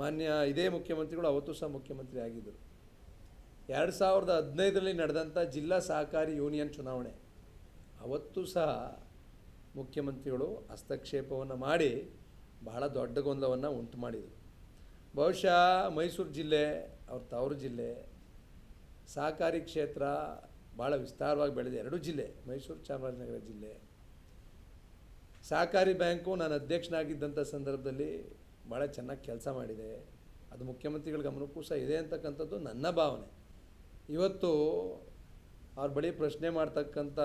C: ಮಾನ್ಯ ಇದೇ ಮುಖ್ಯಮಂತ್ರಿಗಳು, ಅವತ್ತು ಸಹ ಮುಖ್ಯಮಂತ್ರಿ ಆಗಿದ್ದರು. ಎರಡು ಸಾವಿರದ ಹದಿನೈದರಲ್ಲಿ ನಡೆದಂಥ ಜಿಲ್ಲಾ ಸಹಕಾರಿ ಯೂನಿಯನ್ ಚುನಾವಣೆ. ಅವತ್ತು ಸಹ ಮುಖ್ಯಮಂತ್ರಿಗಳು ಹಸ್ತಕ್ಷೇಪವನ್ನು ಮಾಡಿ ಬಹಳ ದೊಡ್ಡ ಗೊಂದಲವನ್ನು ಉಂಟು ಮಾಡಿದರು. ಬಹುಶಃ ಮೈಸೂರು ಜಿಲ್ಲೆ, ಅವ್ರ ತವರು ಜಿಲ್ಲೆ, ಸಹಕಾರಿ ಕ್ಷೇತ್ರ ಭಾಳ ವಿಸ್ತಾರವಾಗಿ ಬೆಳೆದಿದೆ. ಎರಡು ಜಿಲ್ಲೆ, ಮೈಸೂರು ಚಾಮರಾಜನಗರ ಜಿಲ್ಲೆ. ಸಹಕಾರಿ ಬ್ಯಾಂಕು ನಾನು ಅಧ್ಯಕ್ಷನಾಗಿದ್ದಂಥ ಸಂದರ್ಭದಲ್ಲಿ ಭಾಳ ಚೆನ್ನಾಗಿ ಕೆಲಸ ಮಾಡಿದೆ. ಅದು ಮುಖ್ಯಮಂತ್ರಿಗಳ ಗಮನಕ್ಕೂ ಸಹ ಇದೆ ಅಂತಕ್ಕಂಥದ್ದು ನನ್ನ ಭಾವನೆ. ಇವತ್ತು ಅವ್ರ ಬಳಿ ಪ್ರಶ್ನೆ ಮಾಡ್ತಕ್ಕಂಥ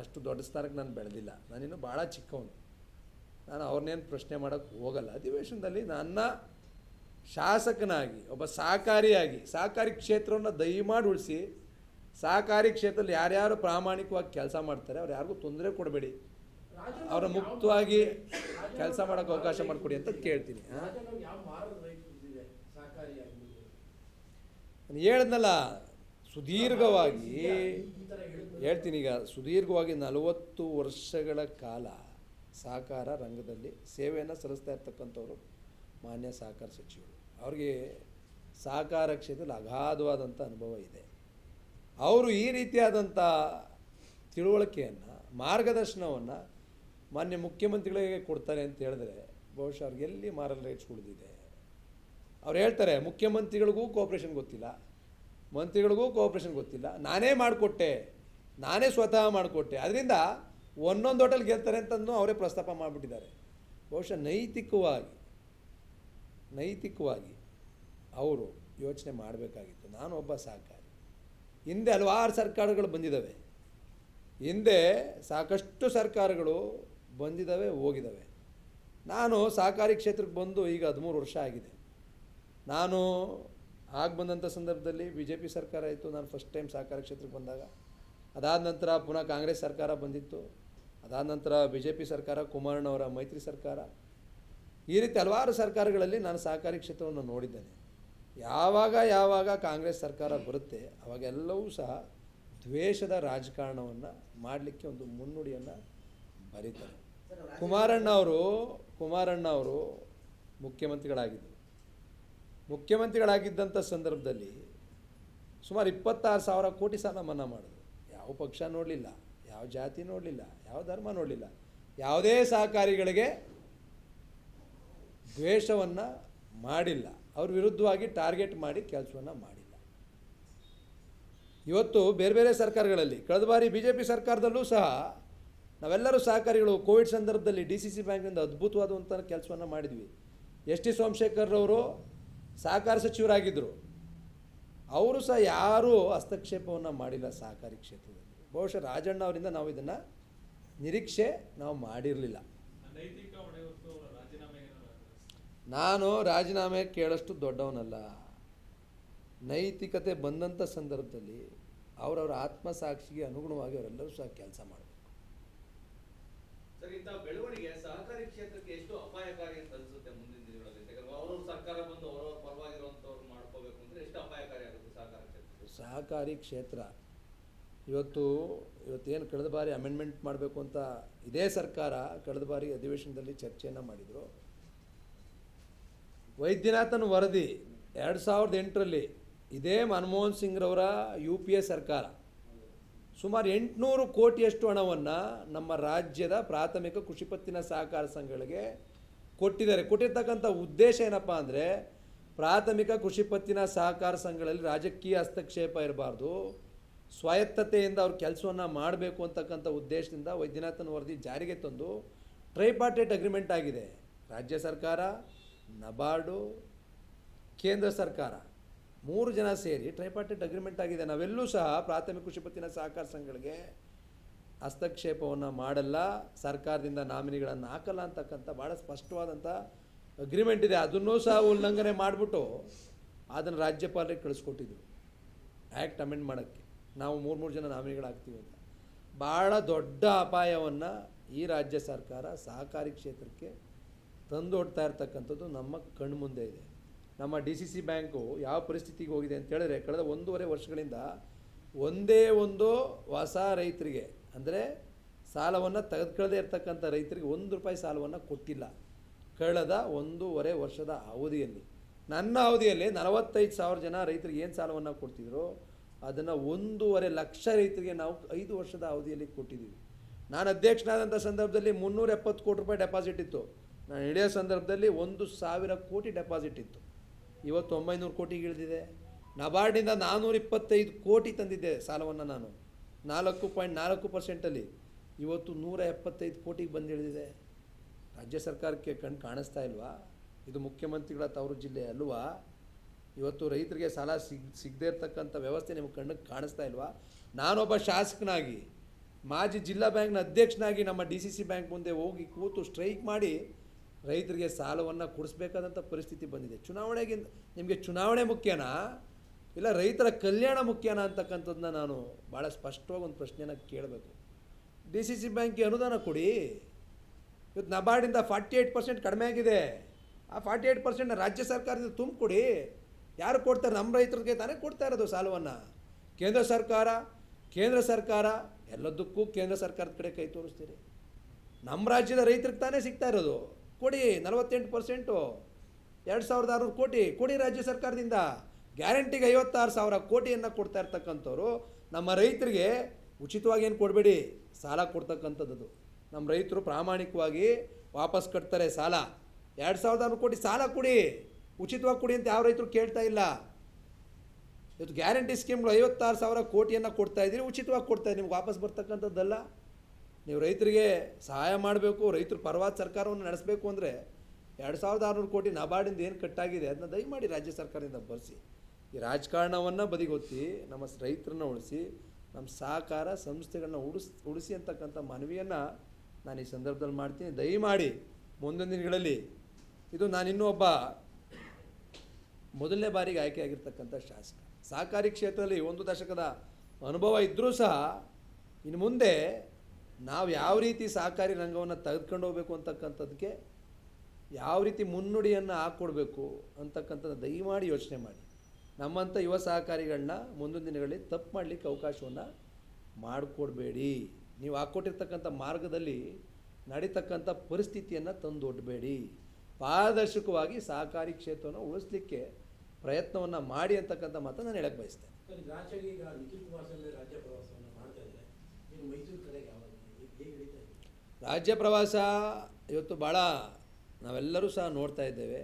C: ಅಷ್ಟು ದೊಡ್ಡ ಸ್ಥಾನಕ್ಕೆ ನಾನು ಬೆಳೆದಿಲ್ಲ. ನಾನಿನ್ನು ಭಾಳ ಚಿಕ್ಕವನು. ನಾನು ಅವ್ರನ್ನೇನು ಪ್ರಶ್ನೆ ಮಾಡೋಕ್ಕೆ ಹೋಗಲ್ಲ. ಅಧಿವೇಶನದಲ್ಲಿ ನನ್ನ ಶಾಸಕನಾಗಿ ಒಬ್ಬ ಸಹಕಾರಿಯಾಗಿ ಸಹಕಾರಿ ಕ್ಷೇತ್ರವನ್ನು ದಯಮಾಡಿ ಉಳಿಸಿ ಸಹಕಾರಿ ಕ್ಷೇತ್ರದಲ್ಲಿ ಯಾರ್ಯಾರು ಪ್ರಾಮಾಣಿಕವಾಗಿ ಕೆಲಸ ಮಾಡ್ತಾರೆ ಅವ್ರು ಯಾರಿಗೂ ತೊಂದರೆ ಕೊಡಬೇಡಿ. ಅವರ ಮುಕ್ತವಾಗಿ ಕೆಲಸ ಮಾಡೋಕ್ಕೆ ಅವಕಾಶ ಮಾಡಿಕೊಡಿ ಅಂತ ಕೇಳ್ತೀನಿ ಹಾಂ
A: ರಾಜನ್ ಅವ್ರು ಯಾವ ಮಾರದ ರೈತರಿದೆ ಸಹಕಾರಿಯಾಗಿ
C: ನಾನು ಹೇಳಿದ್ನಲ್ಲ ಸುದೀರ್ಘವಾಗಿ ಹೇಳ್ತೀನಿ ಈಗ, ಸುದೀರ್ಘವಾಗಿ ನಲವತ್ತು ವರ್ಷಗಳ ಕಾಲ ಸಹಕಾರ ರಂಗದಲ್ಲಿ ಸೇವೆಯನ್ನು ಸಲ್ಲಿಸ್ತಾ ಇರ್ತಕ್ಕಂಥವ್ರು ಮಾನ್ಯ ಸಹಕಾರ ಸಚಿವರು. ಅವ್ರಿಗೆ ಸಹಕಾರ ಕ್ಷೇತ್ರದಲ್ಲಿ ಅಗಾಧವಾದಂಥ ಅನುಭವ ಇದೆ. ಅವರು ಈ ರೀತಿಯಾದಂಥ ತಿಳುವಳಿಕೆಯನ್ನು, ಮಾರ್ಗದರ್ಶನವನ್ನು ಮಾನ್ಯ ಮುಖ್ಯಮಂತ್ರಿಗಳಿಗೆ ಕೊಡ್ತಾರೆ ಅಂತ ಹೇಳಿದ್ರೆ ಬಹುಶಃ ಅವ್ರಿಗೆ ಎಲ್ಲಿ ಮಾರಲ್ ರೇಟ್ಸ್ ಉಳಿದಿದೆ ಅವ್ರು ಹೇಳ್ತಾರೆ, ಮುಖ್ಯಮಂತ್ರಿಗಳಿಗೂ ಕೋಪ್ರೇಷನ್ ಗೊತ್ತಿಲ್ಲ. ಮಂತ್ರಿಗಳಿಗೂ ಕೋಪ್ರೇಷನ್ ಗೊತ್ತಿಲ್ಲ. ನಾನೇ ಮಾಡಿಕೊಟ್ಟೆ. ನಾನೇ ಸ್ವತಃ ಮಾಡಿಕೊಟ್ಟೆ. ಅದರಿಂದ ಒಂದೊಂದು ಹೋಟೆಲ್ ಗೆಲ್ತಾರೆ ಅಂತಂದು ಅವರೇ ಪ್ರಸ್ತಾಪ ಮಾಡಿಬಿಟ್ಟಿದ್ದಾರೆ. ಬಹುಶಃ ನೈತಿಕವಾಗಿ ನೈತಿಕವಾಗಿ ಅವರು ಯೋಚನೆ ಮಾಡಬೇಕಾಗಿತ್ತು. ನಾನು ಒಬ್ಬ ಸಹಕಾರಿ. ಹಿಂದೆ ಹಲವಾರು ಸರ್ಕಾರಗಳು ಬಂದಿದ್ದಾವೆ. ಹಿಂದೆ ಸಾಕಷ್ಟು ಸರ್ಕಾರಗಳು ಬಂದಿದ್ದಾವೆ, ಹೋಗಿದ್ದಾವೆ. ನಾನು ಸಹಕಾರಿ ಕ್ಷೇತ್ರಕ್ಕೆ ಬಂದು ಈಗ ಹದಿಮೂರು ವರ್ಷ ಆಗಿದೆ. ನಾನು ಆಗ ಬಂದಂಥ ಸಂದರ್ಭದಲ್ಲಿ ಬಿ ಜೆ ಪಿ ಸರ್ಕಾರ ಇತ್ತು. ನಾನು ಫಸ್ಟ್ ಟೈಮ್ ಸಹಕಾರ ಕ್ಷೇತ್ರಕ್ಕೆ ಬಂದಾಗ. ಅದಾದ ನಂತರ ಪುನಃ ಕಾಂಗ್ರೆಸ್ ಸರ್ಕಾರ ಬಂದಿತ್ತು. ಅದಾದ ನಂತರ ಬಿ ಜೆ ಪಿ ಸರ್ಕಾರ ಕುಮಾರಣ್ಣವರ ಮೈತ್ರಿ ಸರ್ಕಾರ. ಈ ರೀತಿ ಹಲವಾರು ಸರ್ಕಾರಗಳಲ್ಲಿ ನಾನು ಸಹಕಾರಿ ಕ್ಷೇತ್ರವನ್ನು ನೋಡಿದ್ದೇನೆ. ಯಾವಾಗ ಯಾವಾಗ ಕಾಂಗ್ರೆಸ್ ಸರ್ಕಾರ ಬರುತ್ತೆ, ಅವಾಗೆಲ್ಲವೂ ಸಹ ದ್ವೇಷದ ರಾಜಕಾರಣವನ್ನು ಮಾಡಲಿಕ್ಕೆ ಒಂದು ಮುನ್ನುಡಿಯನ್ನು ಬರೀತಾರೆ. ಕುಮಾರಣ್ಣ ಅವರು ಕುಮಾರಣ್ಣ ಅವರು ಮುಖ್ಯಮಂತ್ರಿಗಳಾಗಿದ್ದರು. ಮುಖ್ಯಮಂತ್ರಿಗಳಾಗಿದ್ದಂಥ ಸಂದರ್ಭದಲ್ಲಿ ಸುಮಾರು ಇಪ್ಪತ್ತಾರು ಸಾವಿರ ಕೋಟಿ ಸಾಲ ಮನ್ನಾ ಮಾಡಿದ್ರು. ಯಾವ ಪಕ್ಷ ನೋಡಲಿಲ್ಲ, ಯಾವ ಜಾತಿ ನೋಡಲಿಲ್ಲ, ಯಾವ ಧರ್ಮ ನೋಡಲಿಲ್ಲ. ಯಾವುದೇ ಸಹಕಾರಿಗಳಿಗೆ ದ್ವೇಷವನ್ನು ಮಾಡಿಲ್ಲ. ಅವ್ರ ವಿರುದ್ಧವಾಗಿ ಟಾರ್ಗೆಟ್ ಮಾಡಿ ಕೆಲಸವನ್ನು ಮಾಡಿಲ್ಲ. ಇವತ್ತು ಬೇರೆ ಬೇರೆ ಸರ್ಕಾರಗಳಲ್ಲಿ, ಕಳೆದ ಬಾರಿ ಬಿ ಜೆ ಪಿ ಸರ್ಕಾರದಲ್ಲೂ ಸಹ ನಾವೆಲ್ಲರೂ ಸಹಕಾರಿಗಳು. ಕೋವಿಡ್ ಸಂದರ್ಭದಲ್ಲಿ ಡಿ ಸಿ ಸಿ ಬ್ಯಾಂಕಿಂದ ಅದ್ಭುತವಾದಂಥ ಕೆಲಸವನ್ನು ಮಾಡಿದ್ವಿ. ಎಸ್ ಟಿ ಸೋಮಶೇಖರ್ರವರು ಸಹಕಾರ ಸಚಿವರಾಗಿದ್ದರು ಅವರು ಸಹ ಯಾರೂ ಹಸ್ತಕ್ಷೇಪವನ್ನು ಮಾಡಿಲ್ಲ ಸಹಕಾರಿ ಕ್ಷೇತ್ರದಲ್ಲಿ. ಬಹುಶಃ ರಾಜಣ್ಣ ಅವರಿಂದ ನಾವು ಇದನ್ನು ನಿರೀಕ್ಷೆ ನಾವು ಮಾಡಿರಲಿಲ್ಲ.
E: ಅವರ
C: ನಾನು ರಾಜೀನಾಮೆ ಕೇಳಷ್ಟು ದೊಡ್ಡವನಲ್ಲ. ನೈತಿಕತೆ ಬಂದಂಥ ಸಂದರ್ಭದಲ್ಲಿ ಅವರವರ ಆತ್ಮಸಾಕ್ಷಿಗೆ ಅನುಗುಣವಾಗಿ ಅವರೆಲ್ಲರೂ ಸಹ ಕೆಲಸ ಮಾಡಬೇಕು.
D: ಸರ್ ಬೆಳವಣಿಗೆ ಸಹಕಾರಿ ಕ್ಷೇತ್ರಕ್ಕೆ ಎಷ್ಟು ಅಪಾಯಕಾರಿ ಅಂತ ಅನಿಸುತ್ತೆ ಮುಂದಿನ ದಿನಗಳಲ್ಲಿ? ಅವ್ರವ್ರ ಸರ್ಕಾರ ಬಂದು ಪರವಾಗಿರುವಂತವ್ರು ಮಾಡ್ಕೋಬೇಕು ಅಂದ್ರೆ ಎಷ್ಟು ಅಪಾಯಕಾರಿ ಆಗುತ್ತೆ ಸಹಕಾರ ಕ್ಷೇತ್ರ
C: ಸಹಕಾರಿ ಕ್ಷೇತ್ರ. ಇವತ್ತು, ಇವತ್ತೇನು ಕಳೆದ ಬಾರಿ ಅಮೆಂಡ್ಮೆಂಟ್ ಮಾಡಬೇಕು ಅಂತ ಇದೇ ಸರ್ಕಾರ ಕಳೆದ ಬಾರಿ ಅಧಿವೇಶನದಲ್ಲಿ ಚರ್ಚೆಯನ್ನು ಮಾಡಿದರು. ವೈದ್ಯನಾಥನ್ ವರದಿ ಎರಡು ಸಾವಿರದ ಎಂಟರಲ್ಲಿ ಇದೇ ಮನಮೋಹನ್ ಸಿಂಗ್ರವರ ಯು ಪಿ ಎ ಸರ್ಕಾರ. ಸುಮಾರು ಎಂಟುನೂರು ಕೋಟಿಯಷ್ಟು ಹಣವನ್ನು ನಮ್ಮ ರಾಜ್ಯದ ಪ್ರಾಥಮಿಕ ಕೃಷಿ ಪತ್ತಿನ ಸಹಕಾರ ಸಂಘಗಳಿಗೆ ಕೊಟ್ಟಿದ್ದಾರೆ. ಕೊಟ್ಟಿರ್ತಕ್ಕಂಥ ಉದ್ದೇಶ ಏನಪ್ಪ ಅಂದರೆ ಪ್ರಾಥಮಿಕ ಕೃಷಿ ಪತ್ತಿನ ಸಹಕಾರ ಸಂಘಗಳಲ್ಲಿ ರಾಜಕೀಯ ಹಸ್ತಕ್ಷೇಪ ಇರಬಾರ್ದು. ಸ್ವಾಯತ್ತತೆಯಿಂದ ಅವ್ರ ಕೆಲಸವನ್ನು ಮಾಡಬೇಕು ಅಂತಕ್ಕಂಥ ಉದ್ದೇಶದಿಂದ ವೈದ್ಯನಾಥನ್ ವರದಿ ಜಾರಿಗೆ ತಂದು ಟ್ರೈಪಾರ್ಟೇಟ್ ಅಗ್ರಿಮೆಂಟ್ ಆಗಿದೆ. ರಾಜ್ಯ ಸರ್ಕಾರ, ನಬಾರ್ಡು, ಕೇಂದ್ರ ಸರ್ಕಾರ ಮೂರು ಜನ ಸೇರಿ ಟ್ರೈಪಾರ್ಟೇಟ್ ಅಗ್ರಿಮೆಂಟ್ ಆಗಿದೆ. ನಾವೆಲ್ಲೂ ಸಹ ಪ್ರಾಥಮಿಕ ಕೃಷಿ ಪತ್ತಿನ ಸಹಕಾರ ಸಂಘಗಳಿಗೆ ಹಸ್ತಕ್ಷೇಪವನ್ನು ಮಾಡಲ್ಲ. ಸರ್ಕಾರದಿಂದ ನಾಮಿನಿಗಳನ್ನು ಹಾಕಲ್ಲ ಅಂತಕ್ಕಂಥ ಭಾಳ ಸ್ಪಷ್ಟವಾದಂಥ ಅಗ್ರಿಮೆಂಟ್ ಇದೆ, ಅದನ್ನು ಸಹ ಉಲ್ಲಂಘನೆ ಮಾಡಿಬಿಟ್ಟು ಅದನ್ನು ರಾಜ್ಯಪಾಲರಿಗೆ ಕಳಿಸ್ಕೊಟ್ಟಿದ್ರು. ಆ್ಯಕ್ಟ್ ಅಮೆಂಡ್ ಮಾಡೋಕ್ಕೆ. ನಾವು ಮೂರು ಮೂರು ಜನ ನಾಮಿನಿಗಳಾಗ್ತೀವಿ ಅಂತ. ಭಾಳ ದೊಡ್ಡ ಅಪಾಯವನ್ನು ಈ ರಾಜ್ಯ ಸರ್ಕಾರ ಸಹಕಾರಿ ಕ್ಷೇತ್ರಕ್ಕೆ ತಂದೊಡ್ತಾ ಇರ್ತಕ್ಕಂಥದ್ದು ನಮ್ಮ ಕಣ್ಮುಂದೆ ಇದೆ. ನಮ್ಮ ಡಿ ಸಿ ಸಿ ಬ್ಯಾಂಕು ಯಾವ ಪರಿಸ್ಥಿತಿಗೆ ಹೋಗಿದೆ ಅಂತ ಹೇಳಿದ್ರೆ ಕಳೆದ ಒಂದೂವರೆ ವರ್ಷಗಳಿಂದ ಒಂದೇ ಒಂದು ಹೊಸ ರೈತರಿಗೆ, ಅಂದರೆ ಸಾಲವನ್ನು ತೆಗೆದುಕೊಳ್ಳದೇ ಇರ್ತಕ್ಕಂಥ ರೈತರಿಗೆ ಒಂದು ರೂಪಾಯಿ ಸಾಲವನ್ನು ಕೊಟ್ಟಿಲ್ಲ. ಕಳೆದ ಒಂದೂವರೆ ವರ್ಷದ ಅವಧಿಯಲ್ಲಿ. ನನ್ನ ಅವಧಿಯಲ್ಲಿ ನಲವತ್ತೈದು ಸಾವಿರ ಜನ ರೈತರಿಗೆ ಏನು ಸಾಲವನ್ನು ಕೊಡ್ತಿದ್ರು? ಅದನ್ನು ಒಂದೂವರೆ ಲಕ್ಷ ರೈತರಿಗೆ ನಾವು ಐದು ವರ್ಷದ ಅವಧಿಯಲ್ಲಿ ಕೊಟ್ಟಿದ್ದೀವಿ. ನಾನು ಅಧ್ಯಕ್ಷನಾದಂಥ ಸಂದರ್ಭದಲ್ಲಿ ಮುನ್ನೂರ ಎಪ್ಪತ್ತು ಕೋಟಿ ರೂಪಾಯಿ ಡೆಪಾಸಿಟ್ ಇತ್ತು. ನಾನು ಹಿಡಿಯೋ ಸಂದರ್ಭದಲ್ಲಿ ಒಂದು ಸಾವಿರ ಕೋಟಿ ಡೆಪಾಸಿಟ್ ಇತ್ತು. ಇವತ್ತು ಒಂಬೈನೂರು ಕೋಟಿಗೆ ಇಳಿದಿದೆ. ನಬಾರ್ಡಿಂದ ನಾನ್ನೂರ ಇಪ್ಪತ್ತೈದು ಕೋಟಿ ತಂದಿದ್ದೆ ಸಾಲವನ್ನು ನಾನು. ನಾಲ್ಕು ಪಾಯಿಂಟ್ ನಾಲ್ಕು ಪರ್ಸೆಂಟಲ್ಲಿ. ಇವತ್ತು ನೂರ ಎಪ್ಪತ್ತೈದು ಕೋಟಿಗೆ ಬಂದು ಇಳಿದಿದೆ ರಾಜ್ಯ ಸರ್ಕಾರಕ್ಕೆ ಕಣ್ಣು ಕಾಣಿಸ್ತಾ ಇಲ್ವಾ? ಇದು ಮುಖ್ಯಮಂತ್ರಿಗಳ ತವರು ಜಿಲ್ಲೆ ಅಲ್ವಾ? ಇವತ್ತು ರೈತರಿಗೆ ಸಾಲ ಸಿಗ್, ಸಿಗದೇ ಇರ್ತಕ್ಕಂಥ ವ್ಯವಸ್ಥೆ ನಿಮ್ಗೆ ಕಣ್ಣಿಗೆ ಕಾಣಿಸ್ತಾ ಇಲ್ವಾ? ನಾನೊಬ್ಬ ಶಾಸಕನಾಗಿ, ಮಾಜಿ ಜಿಲ್ಲಾ ಬ್ಯಾಂಕ್ನ ಅಧ್ಯಕ್ಷನಾಗಿ ನಮ್ಮ ಡಿ ಸಿ ಸಿ ಬ್ಯಾಂಕ್ ಮುಂದೆ ಹೋಗಿ ಕೂತು ಸ್ಟ್ರೈಕ್ ಮಾಡಿ ರೈತರಿಗೆ ಸಾಲವನ್ನು ಕೊಡಿಸ್ಬೇಕಾದಂಥ ಪರಿಸ್ಥಿತಿ ಬಂದಿದೆ. ಚುನಾವಣೆಗಿಂತ ನಿಮಗೆ ಚುನಾವಣೆ ಮುಖ್ಯನಾ? ಇಲ್ಲ ರೈತರ ಕಲ್ಯಾಣ ಮುಖ್ಯನಾ ಅಂತಕ್ಕಂಥದ್ದನ್ನ ನಾನು ಭಾಳ ಸ್ಪಷ್ಟವಾಗಿ ಒಂದು ಪ್ರಶ್ನೆನ ಕೇಳಬೇಕು. ಡಿ ಸಿ ಸಿ ಬ್ಯಾಂಕ್ಗೆ ಅನುದಾನ ಕೊಡಿ. ಇವತ್ತು ನಬಾರ್ಡಿಂದ ಫಾರ್ಟಿ ಏಯ್ಟ್ ಪರ್ಸೆಂಟ್ ಕಡಿಮೆ ಆಗಿದೆ. ಆ ಫಾರ್ಟಿ ಏಯ್ಟ್ ಪರ್ಸೆಂಟ್ ರಾಜ್ಯ ಸರ್ಕಾರದಿಂದ ತುಂಬಿಕೊಡಿ. ಯಾರು ಕೊಡ್ತಾರೆ? ನಮ್ಮ ರೈತರಿಗೆ ತಾನೇ ಕೊಡ್ತಾ ಇರೋದು ಸಾಲವನ್ನು. ಕೇಂದ್ರ ಸರ್ಕಾರ ಕೇಂದ್ರ ಸರ್ಕಾರ, ಎಲ್ಲದಕ್ಕೂ ಕೇಂದ್ರ ಸರ್ಕಾರದ ಕಡೆ ಕೈ ತೋರಿಸ್ತೀರಿ. ನಮ್ಮ ರಾಜ್ಯದ ರೈತರಿಗೆ ತಾನೇ ಸಿಗ್ತಾ ಇರೋದು. ಕೊಡಿ, ನಲವತ್ತೆಂಟು ಪರ್ಸೆಂಟು ಎರಡು ಸಾವಿರದ ಆರುನೂರು ಕೋಟಿ ಕೊಡಿ ರಾಜ್ಯ ಸರ್ಕಾರದಿಂದ. ಗ್ಯಾರಂಟಿಗೆ ಐವತ್ತಾರು ಸಾವಿರ ಕೋಟಿಯನ್ನು ಕೊಡ್ತಾ ಇರ್ತಕ್ಕಂಥವ್ರು ನಮ್ಮ ರೈತರಿಗೆ ಉಚಿತವಾಗಿ ಏನು ಕೊಡಬೇಡಿ? ಸಾಲ ಕೊಡ್ತಕ್ಕಂಥದ್ದು ನಮ್ಮ ರೈತರು ಪ್ರಾಮಾಣಿಕವಾಗಿ ವಾಪಸ್ ಕಟ್ತಾರೆ ಸಾಲ. ಎರಡು ಸಾವಿರದ ಆರುನೂರು ಕೋಟಿ ಸಾಲ ಕೊಡಿ. ಉಚಿತವಾಗಿ ಕೊಡಿ ಅಂತ ಯಾವ ರೈತರು ಕೇಳ್ತಾ ಇಲ್ಲ. ಇವತ್ತು ಗ್ಯಾರಂಟಿ ಸ್ಕೀಮ್ಗಳು ಐವತ್ತಾರು ಸಾವಿರ ಕೋಟಿಯನ್ನು ಕೊಡ್ತಾ ಇದ್ದೀರಿ, ಉಚಿತವಾಗಿ ಕೊಡ್ತಾ ನಿಮ್ಗೆ ವಾಪಸ್ ಬರ್ತಕ್ಕಂಥದ್ದಲ್ಲ. ನೀವು ರೈತರಿಗೆ ಸಹಾಯ ಮಾಡಬೇಕು, ರೈತರ ಪರವಾದ ಸರ್ಕಾರವನ್ನು ನಡೆಸಬೇಕು ಅಂದರೆ ಎರಡು ಸಾವಿರದ ಆರುನೂರು ಕೋಟಿ ನಬಾರ್ಡಿಂದ ಏನು ಕಟ್ಟಾಗಿದೆ ಅದನ್ನ ದಯಮಾಡಿ ರಾಜ್ಯ ಸರ್ಕಾರದಿಂದ ಬರೆಸಿ. ಈ ರಾಜಕಾರಣವನ್ನು ಬದಿಗೊತ್ತಿ, ನಮ್ಮ ರೈತರನ್ನ ಉಳಿಸಿ, ನಮ್ಮ ಸಹಕಾರ ಸಂಸ್ಥೆಗಳನ್ನ ಉಳಿಸ್ ಉಳಿಸಿ ಅಂತಕ್ಕಂಥ ಮನವಿಯನ್ನು ನಾನು ಈ ಸಂದರ್ಭದಲ್ಲಿ ಮಾಡ್ತೀನಿ. ದಯಮಾಡಿ ಮುಂದಿನ ದಿನಗಳಲ್ಲಿ ಇದು ನಾನಿನ್ನೂ ಒಬ್ಬ ಮೊದಲನೇ ಬಾರಿಗೆ ಆಯ್ಕೆಯಾಗಿರ್ತಕ್ಕಂಥ ಶಾಸಕ. ಸಹಕಾರಿ ಕ್ಷೇತ್ರದಲ್ಲಿ ಒಂದು ದಶಕದ ಅನುಭವ ಇದ್ದರೂ ಸಹ ಇನ್ನು ಮುಂದೆ ನಾವು ಯಾವ ರೀತಿ ಸಹಕಾರಿ ರಂಗವನ್ನು ತೆಗೆದುಕೊಂಡು ಹೋಗಬೇಕು ಅಂತಕ್ಕಂಥದ್ದಕ್ಕೆ ಯಾವ ರೀತಿ ಮುನ್ನುಡಿಯನ್ನು ಹಾಕ್ಕೊಡ್ಬೇಕು ಅಂತಕ್ಕಂಥದ್ದು ದಯಮಾಡಿ ಯೋಚನೆ ಮಾಡಿ. ನಮ್ಮಂಥ ಯುವ ಸಹಕಾರಿಗಳನ್ನ ಮುಂದಿನ ದಿನಗಳಲ್ಲಿ ತಪ್ಪು ಮಾಡಲಿಕ್ಕೆ ಅವಕಾಶವನ್ನು ಮಾಡಿಕೊಡ್ಬೇಡಿ. ನೀವು ಹಾಕ್ಕೊಟ್ಟಿರ್ತಕ್ಕಂಥ ಮಾರ್ಗದಲ್ಲಿ ನಡೀತಕ್ಕಂಥ ಪರಿಸ್ಥಿತಿಯನ್ನು ತಂದೊಡ್ಬೇಡಿ. ಪಾರದರ್ಶಕವಾಗಿ ಸಹಕಾರಿ ಕ್ಷೇತ್ರವನ್ನು ಉಳಿಸ್ಲಿಕ್ಕೆ ಪ್ರಯತ್ನವನ್ನು ಮಾಡಿ ಅಂತಕ್ಕಂಥ ಮಾತು ನಾನು ಹೇಳಕ್ಕೆ ಬಯಸ್ತೇನೆ.
A: ರಾಜ್ಯ
C: ಪ್ರವಾಸ ಇವತ್ತು ಭಾಳ ನಾವೆಲ್ಲರೂ ಸಹ ನೋಡ್ತಾ ಇದ್ದೇವೆ.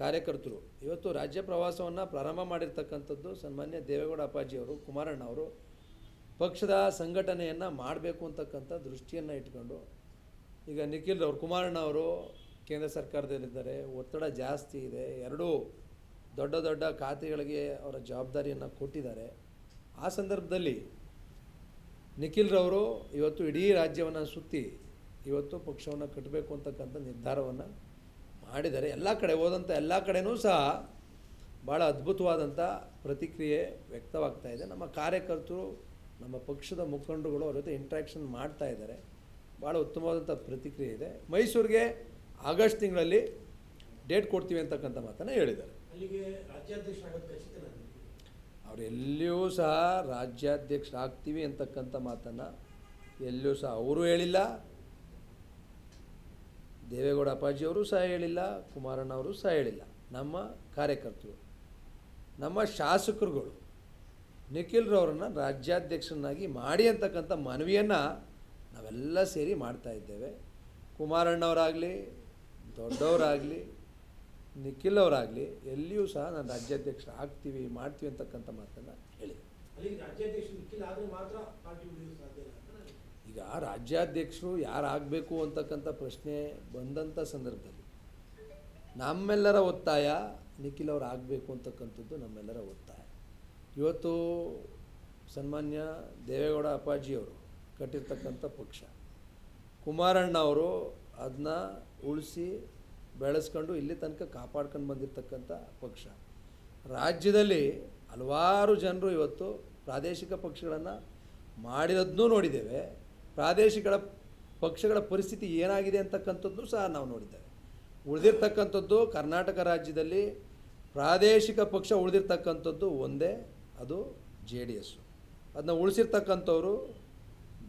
C: ಕಾರ್ಯಕರ್ತರು ಇವತ್ತು ರಾಜ್ಯ ಪ್ರವಾಸವನ್ನು ಪ್ರಾರಂಭ ಮಾಡಿರ್ತಕ್ಕಂಥದ್ದು ಸನ್ಮಾನ್ಯ ದೇವೇಗೌಡ ಅಪ್ಪಾಜಿಯವರು ಕುಮಾರಣ್ಣ ಅವರು ಪಕ್ಷದ ಸಂಘಟನೆಯನ್ನು ಮಾಡಬೇಕು ಅಂತಕ್ಕಂಥ ದೃಷ್ಟಿಯನ್ನು ಇಟ್ಕೊಂಡು, ಈಗ ನಿಖಿಲ್ ಅವರು, ಕುಮಾರಣ್ಣ ಅವರು ಕೇಂದ್ರ ಸರ್ಕಾರದಲ್ಲಿದ್ದಾರೆ. ಒತ್ತಡ ಜಾಸ್ತಿ ಇದೆ. ಎರಡೂ ದೊಡ್ಡ ದೊಡ್ಡ ಖಾತೆಗಳಿಗೆ ಅವರ ಜವಾಬ್ದಾರಿಯನ್ನು ಕೊಟ್ಟಿದ್ದಾರೆ. ಆ ಸಂದರ್ಭದಲ್ಲಿ ನಿಖಿಲ್ರವರು ಇವತ್ತು ಇಡೀ ರಾಜ್ಯವನ್ನು ಸುತ್ತಿ ಇವತ್ತು ಪಕ್ಷವನ್ನು ಕಟ್ಟಬೇಕು ಅಂತಕ್ಕಂಥ ನಿರ್ಧಾರವನ್ನು ಮಾಡಿದ್ದಾರೆ. ಎಲ್ಲ ಕಡೆ ಹೋದಂಥ ಎಲ್ಲ ಕಡೆಯೂ ಸಹ ಭಾಳ ಅದ್ಭುತವಾದಂಥ ಪ್ರತಿಕ್ರಿಯೆ ವ್ಯಕ್ತವಾಗ್ತಾ ಇದೆ. ನಮ್ಮ ಕಾರ್ಯಕರ್ತರು ನಮ್ಮ ಪಕ್ಷದ ಮುಖಂಡರುಗಳು ಅವ್ರ ಜೊತೆ ಇಂಟ್ರ್ಯಾಕ್ಷನ್ ಮಾಡ್ತಾ ಇದ್ದಾರೆ. ಭಾಳ ಉತ್ತಮವಾದಂಥ ಪ್ರತಿಕ್ರಿಯೆ ಇದೆ. ಮೈಸೂರಿಗೆ ಆಗಸ್ಟ್ ತಿಂಗಳಲ್ಲಿ ಡೇಟ್ ಕೊಡ್ತೀವಿ ಅಂತಕ್ಕಂಥ ಮಾತನ್ನು ಹೇಳಿದ್ದಾರೆ. ಅವ್ರು ಎಲ್ಲಿಯೂ ಸಹ ರಾಜ್ಯಾಧ್ಯಕ್ಷರಾಗ್ತೀವಿ ಅಂತಕ್ಕಂಥ ಮಾತನ್ನು ಎಲ್ಲಿಯೂ ಸಹ ಅವರು ಹೇಳಿಲ್ಲ. ದೇವೇಗೌಡ ಅಪ್ಪಾಜಿಯವರು ಸಹ ಹೇಳಿಲ್ಲ. ಕುಮಾರಣ್ಣವರು ಸಹ ಹೇಳಿಲ್ಲ. ನಮ್ಮ ಕಾರ್ಯಕರ್ತರು ನಮ್ಮ ಶಾಸಕರುಗಳು ನಿಖಿಲ್ರವ್ರನ್ನ ರಾಜ್ಯಾಧ್ಯಕ್ಷರನ್ನಾಗಿ ಮಾಡಿ ಅಂತಕ್ಕಂಥ ಮನವಿಯನ್ನು ನಾವೆಲ್ಲ ಸೇರಿ ಮಾಡ್ತಾ ಇದ್ದೇವೆ. ಕುಮಾರಣ್ಣವರಾಗಲಿ ದೊಡ್ಡವರಾಗಲಿ ನಿಖಿಲ್ ಅವರಾಗಲಿ ಎಲ್ಲಿಯೂ ಸಹ ನಾನು ರಾಜ್ಯಾಧ್ಯಕ್ಷ ಆಗ್ತೀವಿ ಮಾಡ್ತೀವಿ ಅಂತಕ್ಕಂಥ ಮಾತನ್ನು ಹೇಳಿದೆ. ಈಗ ರಾಜ್ಯಾಧ್ಯಕ್ಷರು ಯಾರಾಗಬೇಕು ಅಂತಕ್ಕಂಥ ಪ್ರಶ್ನೆ ಬಂದಂಥ ಸಂದರ್ಭದಲ್ಲಿ ನಮ್ಮೆಲ್ಲರ ಒತ್ತಾಯ ನಿಖಿಲ್ ಅವರು ಆಗಬೇಕು ಅಂತಕ್ಕಂಥದ್ದು ನಮ್ಮೆಲ್ಲರ ಒತ್ತಾಯ. ಇವತ್ತು ಸನ್ಮಾನ್ಯ ದೇವೇಗೌಡ ಅಪ್ಪಾಜಿಯವರು ಕಟ್ಟಿರ್ತಕ್ಕಂಥ ಪಕ್ಷ. ಕುಮಾರಣ್ಣ ಅವರು ಅದನ್ನ ಉಳಿಸಿ ಬೆಳೆಸ್ಕೊಂಡು ಇಲ್ಲಿ ತನಕ ಕಾಪಾಡ್ಕೊಂಡು ಬಂದಿರತಕ್ಕಂಥ ಪಕ್ಷ. ರಾಜ್ಯದಲ್ಲಿ ಹಲವಾರು ಜನರು ಇವತ್ತು ಪ್ರಾದೇಶಿಕ ಪಕ್ಷಗಳನ್ನು ಮಾಡಿರೋದನ್ನೂ ನೋಡಿದ್ದೇವೆ. ಪ್ರಾದೇಶಿಕ ಪಕ್ಷಗಳ ಪರಿಸ್ಥಿತಿ ಏನಾಗಿದೆ ಅಂತಕ್ಕಂಥದ್ದು ಸಹ ನಾವು ನೋಡಿದ್ದೇವೆ. ಉಳಿದಿರ್ತಕ್ಕಂಥದ್ದು ಕರ್ನಾಟಕ ರಾಜ್ಯದಲ್ಲಿ ಪ್ರಾದೇಶಿಕ ಪಕ್ಷ ಉಳಿದಿರ್ತಕ್ಕಂಥದ್ದು ಒಂದೇ. ಅದು ಜೆ ಡಿ ಎಸ್ಸು ಅದನ್ನ ಉಳಿಸಿರ್ತಕ್ಕಂಥವ್ರು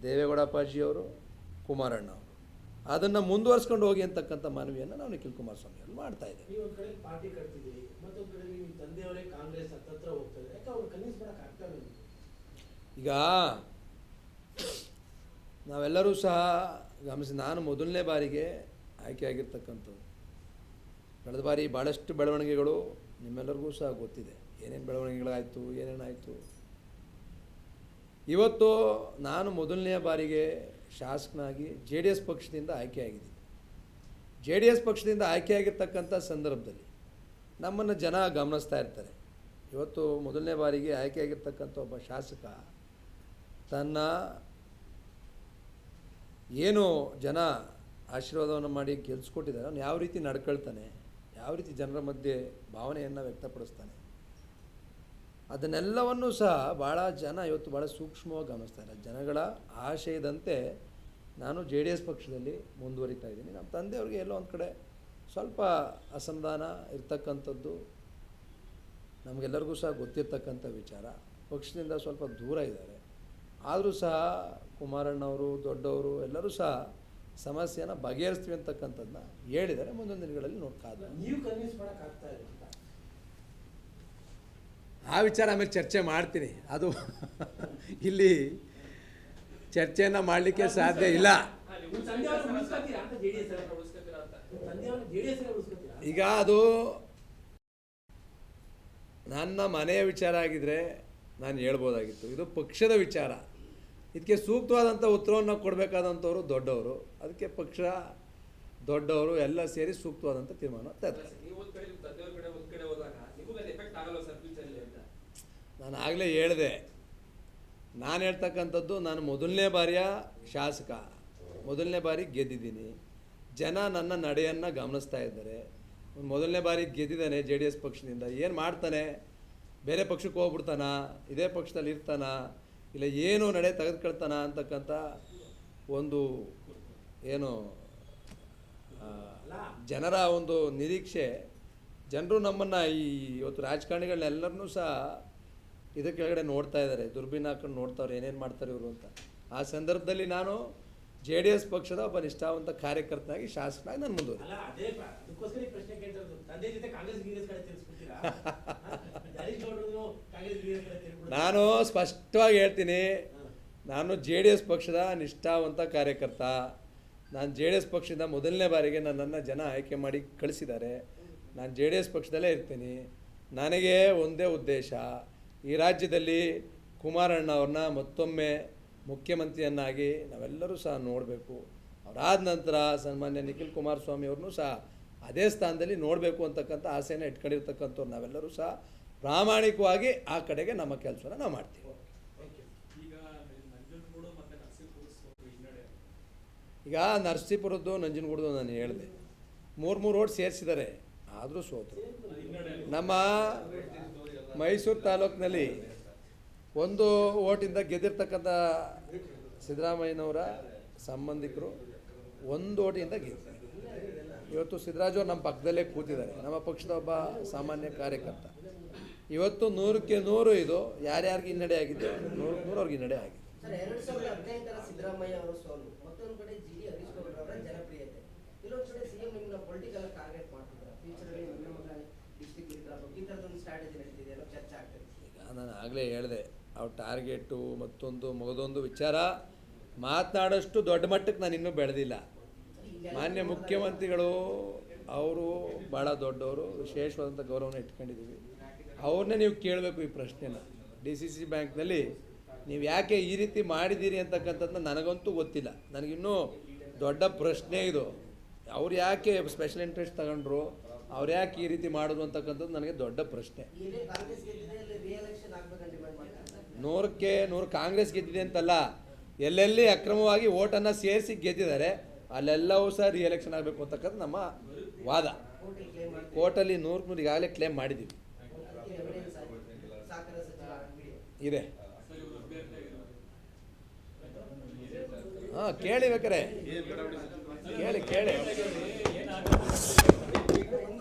C: ದೇವೇಗೌಡ ಅಪ್ಪಾಜಿಯವರು ಕುಮಾರಣ್ಣ ಅವರು ಅದನ್ನು ಮುಂದುವರ್ಸ್ಕೊಂಡು ಹೋಗಿ ಅಂತಕ್ಕಂಥ ಮನವಿಯನ್ನು ನಾವು ನಿಖಿಲ್ ಕುಮಾರಸ್ವಾಮಿ ಅವರು ಮಾಡ್ತಾ ಇದ್ದೇವೆ ಈಗ ನಾವೆಲ್ಲರೂ ಸಹ ಗಮನಿಸಿ ನಾನು ಮೊದಲನೇ ಬಾರಿಗೆ ಆಯ್ಕೆಯಾಗಿರ್ತಕ್ಕಂಥದ್ದು ಕಳೆದ ಬಾರಿ ಭಾಳಷ್ಟು ಬೆಳವಣಿಗೆಗಳು ನಿಮ್ಮೆಲ್ಲರಿಗೂ ಸಹ ಗೊತ್ತಿದೆ. ಏನೇನು ಬೆಳವಣಿಗೆಗಳಾಯಿತು, ಏನೇನಾಯಿತು? ಇವತ್ತು ನಾನು ಮೊದಲನೆಯ ಬಾರಿಗೆ ಶಾಸಕನಾಗಿ ಜೆ ಡಿ ಎಸ್ ಪಕ್ಷದಿಂದ ಆಯ್ಕೆಯಾಗಿದ್ದೀನಿ. ಜೆ ಡಿ ಎಸ್ ಪಕ್ಷದಿಂದ ಆಯ್ಕೆಯಾಗಿರ್ತಕ್ಕಂಥ ಸಂದರ್ಭದಲ್ಲಿ ನಮ್ಮನ್ನು ಜನ ಗಮನಿಸ್ತಾ ಇರ್ತಾರೆ. ಇವತ್ತು ಮೊದಲನೇ ಬಾರಿಗೆ ಆಯ್ಕೆಯಾಗಿರ್ತಕ್ಕಂಥ ಒಬ್ಬ ಶಾಸಕ ತನ್ನ ಏನು ಜನ ಆಶೀರ್ವಾದವನ್ನು ಮಾಡಿ ಗೆಲ್ಸ್ಕೊಟ್ಟಿದ್ದಾರೆ, ಅವನು ಯಾವ ರೀತಿ ನಡ್ಕೊಳ್ತಾನೆ, ಯಾವ ರೀತಿ ಜನರ ಮಧ್ಯೆ ಭಾವನೆಯನ್ನು ವ್ಯಕ್ತಪಡಿಸ್ತಾನೆ ಅದನ್ನೆಲ್ಲವನ್ನೂ ಸಹ ಭಾಳ ಜನ ಇವತ್ತು ಭಾಳ ಸೂಕ್ಷ್ಮವಾಗಿ ಗಮನಿಸ್ತಾ ಇದ್ದಾರೆ. ಜನಗಳ ಆಶಯದಂತೆ ನಾನು ಜೆ ಡಿ ಎಸ್ ಪಕ್ಷದಲ್ಲಿ ಮುಂದುವರಿತಾ ಇದ್ದೀನಿ. ನಮ್ಮ ತಂದೆಯವ್ರಿಗೆ ಎಲ್ಲೋ ಒಂದು ಕಡೆ ಸ್ವಲ್ಪ ಅಸಮಾಧಾನ ಇರ್ತಕ್ಕಂಥದ್ದು ನಮಗೆಲ್ಲರಿಗೂ ಸಹ ಗೊತ್ತಿರ್ತಕ್ಕಂಥ ವಿಚಾರ. ಪಕ್ಷದಿಂದ ಸ್ವಲ್ಪ ದೂರ ಇದ್ದಾರೆ. ಆದರೂ ಸಹ ಕುಮಾರಣ್ಣವರು, ದೊಡ್ಡವರು ಎಲ್ಲರೂ ಸಹ ಸಮಸ್ಯೆನ ಬಗೆಹರಿಸ್ತೀವಿ ಅಂತಕ್ಕಂಥದ್ದನ್ನ ಹೇಳಿದ್ದಾರೆ. ಮುಂದಿನ ದಿನಗಳಲ್ಲಿ ನೋಡ್ಕಾದ
A: ನೀವು ಕನ್ವಿನ್ಸ್ ಮಾಡಕ್ ಆಗ್ತಾ ಇಲ್ಲ ಅಂತ
C: ಆ ವಿಚಾರ ಆಮೇಲೆ ಚರ್ಚೆ ಮಾಡ್ತೀನಿ. ಅದು ಇಲ್ಲಿ ಚರ್ಚೆಯನ್ನು ಮಾಡಲಿಕ್ಕೆ ಸಾಧ್ಯ ಇಲ್ಲ. ಈಗ ಅದು ನನ್ನ ಮನೆಯ ವಿಚಾರ ಆಗಿದ್ರೆ ನಾನು ಹೇಳ್ಬೋದಾಗಿತ್ತು. ಇದು ಪಕ್ಷದ ವಿಚಾರ. ಇದಕ್ಕೆ ಸೂಕ್ತವಾದಂಥ ಉತ್ತರವನ್ನು ಕೊಡಬೇಕಾದಂಥವ್ರು ದೊಡ್ಡವರು. ಅದಕ್ಕೆ ಪಕ್ಷ ದೊಡ್ಡವರು ಎಲ್ಲ ಸೇರಿ ಸೂಕ್ತವಾದಂಥ ತೀರ್ಮಾನ ತರ್ತಾರೆ
F: ನೀವು ಒಂದ್ ಕಡೆ ನಿಮ್ ತಂದೆಯವ್ರ ಕಡೆ ಒಂದ್ ಕಡೆ ಹೋದಾಗ ನಿಮಗೂ ಅದು ಎಫೆಕ್ಟ್ ಆಗಲ್ಲ ಸರ್ ಫ್ಯೂಚರ್ಲಿ ಅಂತ
C: ನಾನು ಆಗಲೇ ಹೇಳಿದೆ, ನಾನು ಹೇಳ್ತಕ್ಕಂಥದ್ದು ನಾನು ಮೊದಲನೇ ಬಾರಿಯ ಶಾಸಕ, ಮೊದಲನೇ ಬಾರಿ ಗೆದ್ದಿದ್ದೀನಿ. ಜನ ನನ್ನ ನಡೆಯನ್ನು ಗಮನಿಸ್ತಾ ಇದ್ದಾರೆ. ಮೊದಲನೇ ಬಾರಿ ಗೆದ್ದಿದ್ದಾನೆ ಜೆ ಡಿ ಎಸ್ ಪಕ್ಷದಿಂದ. ಏನು ಮಾಡ್ತಾನೆ? ಬೇರೆ ಪಕ್ಷಕ್ಕೆ ಹೋಗ್ಬಿಡ್ತಾನ? ಇದೇ ಪಕ್ಷದಲ್ಲಿ ಇರ್ತಾನ? ಇಲ್ಲ ಏನು ನಡೆ ತೆಗೆದುಕೊಳ್ತಾನ ಅಂತಕ್ಕಂಥ ಒಂದು ಏನು ಜನರ ಒಂದು ನಿರೀಕ್ಷೆ. ಜನರು ನಮ್ಮನ್ನು ಈ ಇವತ್ತು ರಾಜಕಾರಣಿಗಳನ್ನೆಲ್ಲರನ್ನೂ ಸಹ ಇದರ ಕೆಳಗಡೆ ನೋಡ್ತಾ ಇದ್ದಾರೆ. ದುರ್ಬೀನ್ ಹಾಕೊಂಡು ನೋಡ್ತಾವ್ರೆ ಏನೇನು ಮಾಡ್ತಾರೆ ಇವರು ಅಂತ. ಆ ಸಂದರ್ಭದಲ್ಲಿ ನಾನು ಜೆ ಡಿ ಎಸ್ ಪಕ್ಷದ ಒಬ್ಬ ನಿಷ್ಠಾವಂತ ಕಾರ್ಯಕರ್ತನಾಗಿ ಶಾಸಕನಾಗಿ ನಾನು ಮುಂದುವರಿ? ನಾನು ಸ್ಪಷ್ಟವಾಗಿ ಹೇಳ್ತೀನಿ ನಾನು ಜೆ ಡಿ ಎಸ್ ಪಕ್ಷದ ನಿಷ್ಠಾವಂತ ಕಾರ್ಯಕರ್ತ. ನಾನು ಜೆ ಡಿ ಎಸ್ ಪಕ್ಷದ ಮೊದಲನೇ ಬಾರಿಗೆ ನನ್ನನ್ನು ಜನ ಆಯ್ಕೆ ಮಾಡಿ ಕಳಿಸಿದ್ದಾರೆ. ನಾನು ಜೆ ಡಿ ಎಸ್ ಪಕ್ಷದಲ್ಲೇ ಇರ್ತೀನಿ. ನನಗೆ ಒಂದೇ ಉದ್ದೇಶ ಈ ರಾಜ್ಯದಲ್ಲಿ ಕುಮಾರಣ್ಣ ಅವ್ರನ್ನ ಮತ್ತೊಮ್ಮೆ ಮುಖ್ಯಮಂತ್ರಿಯನ್ನಾಗಿ ನಾವೆಲ್ಲರೂ ಸಹ ನೋಡಬೇಕು. ಅವರಾದ ನಂತರ ಸನ್ಮಾನ್ಯ ನಿಖಿಲ್ ಕುಮಾರಸ್ವಾಮಿ ಅವ್ರನ್ನೂ ಸಹ ಅದೇ ಸ್ಥಾನದಲ್ಲಿ ನೋಡಬೇಕು ಅಂತಕ್ಕಂಥ ಆಸೆಯನ್ನು ಇಟ್ಕೊಂಡಿರ್ತಕ್ಕಂಥವ್ರು ನಾವೆಲ್ಲರೂ ಸಹ ಪ್ರಾಮಾಣಿಕವಾಗಿ ಆ ಕಡೆಗೆ ನಮ್ಮ ಕೆಲಸನ ನಾವು ಮಾಡ್ತೀವಿ.
E: ಈಗ
C: ನರಸೀಪುರದ್ದು ನಂಜನಗೂಡದು ನಾನು ಹೇಳಿದೆ. ಮೂರು ಮೂರು ರೋಡ್ ಸೇರಿಸಿದ್ದಾರೆ. ಆದರೂ ಸೋತರು. ನಮ್ಮ ಮೈಸೂರು ತಾಲೂಕಿನಲ್ಲಿ ಒಂದು ಓಟಿಂದ ಗೆದ್ದಿರ್ತಕ್ಕಂಥ ಸಿದ್ದರಾಮಯ್ಯನವರ ಸಂಬಂಧಿಕರು ಒಂದು ಓಟಿಂದ ಗೆದ್ದರು ಇವತ್ತು ಸಿದ್ದರಾಜು ನಮ್ಮ ಪಕ್ಕದಲ್ಲೇ ಕೂತಿದ್ದಾರೆ. ನಮ್ಮ ಪಕ್ಷದ ಒಬ್ಬ ಸಾಮಾನ್ಯ ಕಾರ್ಯಕರ್ತ. ಇವತ್ತು ನೂರಕ್ಕೆ ನೂರು ಇದು ಯಾರ್ಯಾರಿಗೆ ಹಿನ್ನಡೆ ಆಗಿದೆ? ನೂರಕ್ಕೆ ನೂರು ಅವ್ರಿಗೆ ಹಿನ್ನಡೆ ಆಗಿದೆ.
G: ಸಿದ್ದರಾಮಯ್ಯ ಅವರ ಸೋಲು. ಮತ್ತೊಂದು ಕಡೆ ಜಿ ಡಿ ಹರೀಶ್ ಜನಪ್ರಿಯತೆ ಇನ್ನೊಂದು ಕಡೆ ಸಿಎಂ ನಿಮ್ಮನ್ನ ಪೊಲಿಟಿಕಲ್ ಟಾರ್ಗೆಟ್ ಮಾಡ್ತಿದ್ದಾರೆ ಫ್ಯೂಚರ್ ಅಲ್ಲಿ ನನ್ನ ಮಗ ಡಿಸ್ಟ್ರಿಕ್ಟ್ ಲೀಡರ್ ಈ ತರದೊಂದು ಸ್ಟ್ರಾಟಜಿ ನಡೀತಿದೆ ಅನ್ನೋ ಚರ್ಚೆ ಆಗ್ತದೆ
C: ಈಗ ನಾನು ಆಗಲೇ ಹೇಳಿದೆ, ಅವ್ರ ಟಾರ್ಗೆಟು ಮತ್ತೊಂದು ಮಗದೊಂದು ವಿಚಾರ, ಮಾತನಾಡೋಷ್ಟು ದೊಡ್ಡ ಮಟ್ಟಕ್ಕೆ ನಾನು ಇನ್ನೂ ಬೆಳೆದಿಲ್ಲ. ಮಾನ್ಯ ಮುಖ್ಯಮಂತ್ರಿಗಳು, ಅವರು ಭಾಳ ದೊಡ್ಡವರು ವಿಶೇಷವಾದಂಥ ಗೌರವನ ಇಟ್ಕೊಂಡಿದ್ದೀವಿ ಅವ್ರನ್ನೇ ನೀವು ಕೇಳಬೇಕು ಈ ಪ್ರಶ್ನೆನ. ಡಿ ಸಿ ಸಿ ಬ್ಯಾಂಕ್ನಲ್ಲಿ ನೀವು ಯಾಕೆ ಈ ರೀತಿ ಮಾಡಿದ್ದೀರಿ ಅಂತಕ್ಕಂಥದ್ದು ನನಗಂತೂ ಗೊತ್ತಿಲ್ಲ. ನನಗಿನ್ನೂ ದೊಡ್ಡ ಪ್ರಶ್ನೆ ಇದು. ಅವ್ರು ಯಾಕೆ ಸ್ಪೆಷಲ್ ಇಂಟ್ರೆಸ್ಟ್ ತಗೊಂಡ್ರು, ಅವ್ರು ಯಾಕೆ ಈ ರೀತಿ ಮಾಡೋದು ಅಂತಕ್ಕಂಥದ್ದು ನನಗೆ ದೊಡ್ಡ ಪ್ರಶ್ನೆ
G: ಇಲ್ಲೇ ಕಾಂಗ್ರೆಸ್ ಗೆದ್ದಿದೆ ಇಲ್ಲಿ ರಿಎಲೆಕ್ಷನ್ ಆಗ್ಬೇಕಂತ ಡಿಮ್ಯಾಂಡ್ ಮಾಡ್ತಾರೆ
C: ನೂರಕ್ಕೆ ನೂರು ಕಾಂಗ್ರೆಸ್ ಗೆದ್ದಿದೆ ಅಂತಲ್ಲ, ಎಲ್ಲೆಲ್ಲಿ ಅಕ್ರಮವಾಗಿ ಓಟನ್ನು ಸೇರಿಸಿ ಗೆದ್ದಿದ್ದಾರೆ, ಅಲ್ಲೆಲ್ಲವೂ ಸಹ ರಿಎಲೆಕ್ಷನ್ ಆಗಬೇಕು ಅಂತಕ್ಕಂಥ ನಮ್ಮ ವಾದ.
G: ಕೋರ್ಟಲ್ಲಿ
C: ನೂರು ನೂರು ಈಗಾಗಲೇ ಕ್ಲೇಮ್ ಮಾಡಿದ್ದೀವಿ. ಇದೆ. ಹಾಂ, ಕೇಳಿ ಬೇಕಾರೆ. ಕೇಳಿ ಕೇಳಿ.